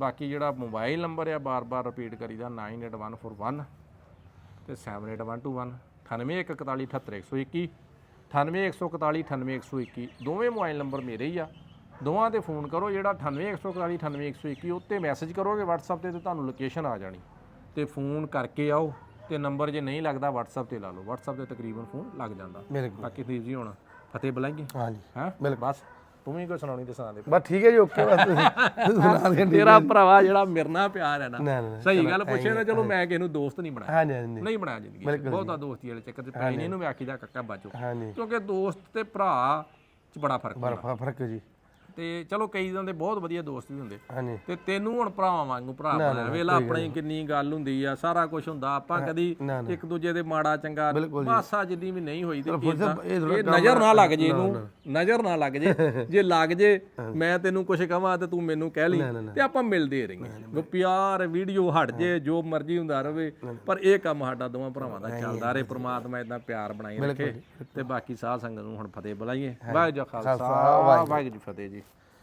ਬਾਕੀ ਜਿਹੜਾ ਮੋਬਾਈਲ ਨੰਬਰ ਆ ਬਾਰ-ਬਾਰ ਰਿਪੀਟ ਕਰੀਦਾ 98141 ਤੇ 78121 9814478121 9814498121 ਦੋਵੇਂ ਮੋਬਾਈਲ ਨੰਬਰ ਮੇਰੇ ਹੀ ਆ। ਦੋਵਾਂ ਤੇ ਫੋਨ ਕਰੋ ਜਿਹੜਾ 9814498121 ਉੱਤੇ ਮੈਸੇਜ ਕਰੋਗੇ WhatsApp ਤੇ ਤੇ ਤੁਹਾਨੂੰ ਲੋਕੇਸ਼ਨ ਆ ਜਾਣੀ। ਤੇ ਫੋਨ ਕਰਕੇ ਆਓ ਤੇ ਨੰਬਰ ਜੇ ਨਹੀਂ ਲੱਗਦਾ WhatsApp ਤੇ ਲਾ ਲਓ। WhatsApp ਤੇ ਤਕਰੀਬਨ ਫੋਨ ਲੱਗ ਜਾਂਦਾ। ਬਾਕੀ ਦੀਪ ਜੀ ਹੁਣ ਫਤਿਹ ਬੁਲਾਈਏ। ਹਾਂਜੀ। ਹੈ? ਬਸ। ਤੂੰ ਵੀ ਕੋਈ ਸੁਣਾਉਣੀ ਤੇ ਸੁਣਾ ਦੇ ਬਸ ਠੀਕ ਹੈ ਜੀ ਓਕੇ ਬਸ ਸੁਣਾ ਦੇ ਤੇਰਾ ਭਰਾਵਾ ਜਿਹੜਾ ਮੇਰੇ ਨਾਲ ਪਿਆਰ ਹੈ ਨਾ ਸਹੀ ਗੱਲ ਪੁੱਛੇ ਨਾ ਚਲੋ ਮੈਂ ਕਿਸੇ ਨੂੰ ਦੋਸਤ ਨਹੀਂ ਬਣਾਇਆ। ਹਾਂਜੀ ਹਾਂਜੀ। ਨਹੀਂ ਬਣਾਇਆ ਜ਼ਿੰਦਗੀ। ਬਹੁਤਾ ਦੋਸਤੀ ਵਾਲੇ ਚੱਕਰ ਤੇ ਪੈ ਨਹੀਂ ਇਹਨੂੰ ਵੀ ਆਖੀਦਾ ਕੱਕਾ ਬਾਜੋ ਹਾਂਜੀ। ਕਿਉਂਕਿ ਦੋਸਤ ਤੇ ਭਰਾ 'ਚ ਬੜਾ ਫ਼ਰਕ ਹੁੰਦਾ। ਬਰਫਾ ਫ਼ਰਕ ਜੀ। ਤੇ ਚਲੋ ਕਈ ਦਿਨ ਦੇ ਬਹੁਤ ਵਧੀਆ ਦੋਸਤ ਵੀ ਹੁੰਦੇ। ਹਾਂਜੀ। ਤੇ ਤੈਨੂੰ ਹੁਣ ਭਰਾਵਾਂ ਵਾਂਗੂ ਭਰਾ ਬਣਾਇਆ। ਵੇਲਾ ਆਪਣੀ ਕਿੰਨੀ ਗੱਲ ਹੁੰਦੀ ਆ ਸਾਰਾ ਕੁਝ ਹੁੰਦਾ। ਆਪਾਂ ਕਦੀ ਇੱਕ ਦੂਜੇ ਦੇ ਮਾੜਾ ਚੰਗਾ ਮਾਸਾ ਜਿੰਨੀ ਵੀ ਨਹੀਂ ਹੋਈ ਤੇ ਇਹ ਨਜ਼ਰ ਨਾ ਲੱਗ ਜੇ ਇਹਨੂੰ। ਨਜ਼ਰ ਨਾ ਲੱਗ ਜੇ। ਜੇ ਲੱਗ ਜੇ ਮੈਂ ਤੈਨੂੰ ਕੁਝ ਕਹਾਂ ਤੇ ਤੂੰ ਮੈਨੂੰ ਕਹਿ ਲਈ ਤੇ ਆਪਾਂ ਮਿਲਦੇ ਰਹੀਏ। ਉਹ ਪਿਆਰ ਵੀਡੀਓ ਹਟ ਜੇ ਜੋ ਮਰਜ਼ੀ ਹੁੰਦਾ ਰਵੇ ਪਰ ਇਹ ਕੰਮ ਸਾਡਾ ਦੋਵਾਂ ਭਰਾਵਾਂ ਦਾ ਚੱਲਦਾ ਰਹੇ। ਪ੍ਰਮਾਤਮਾ ਇਦਾਂ ਪਿਆਰ ਬਣਾਈ ਰੱਖੇ ਤੇ ਬਾਕੀ ਸਾਧ ਸੰਗਤ ਨੂੰ ਹੁਣ ਫਤਿਹ ਬੁਲਾਈਏ। ਵਾਹਿਗੁਰੂ ਖਾਲਸਾ ਵਾਹਿਗੁਰੂ ਫਤਿਹ ਜੀ।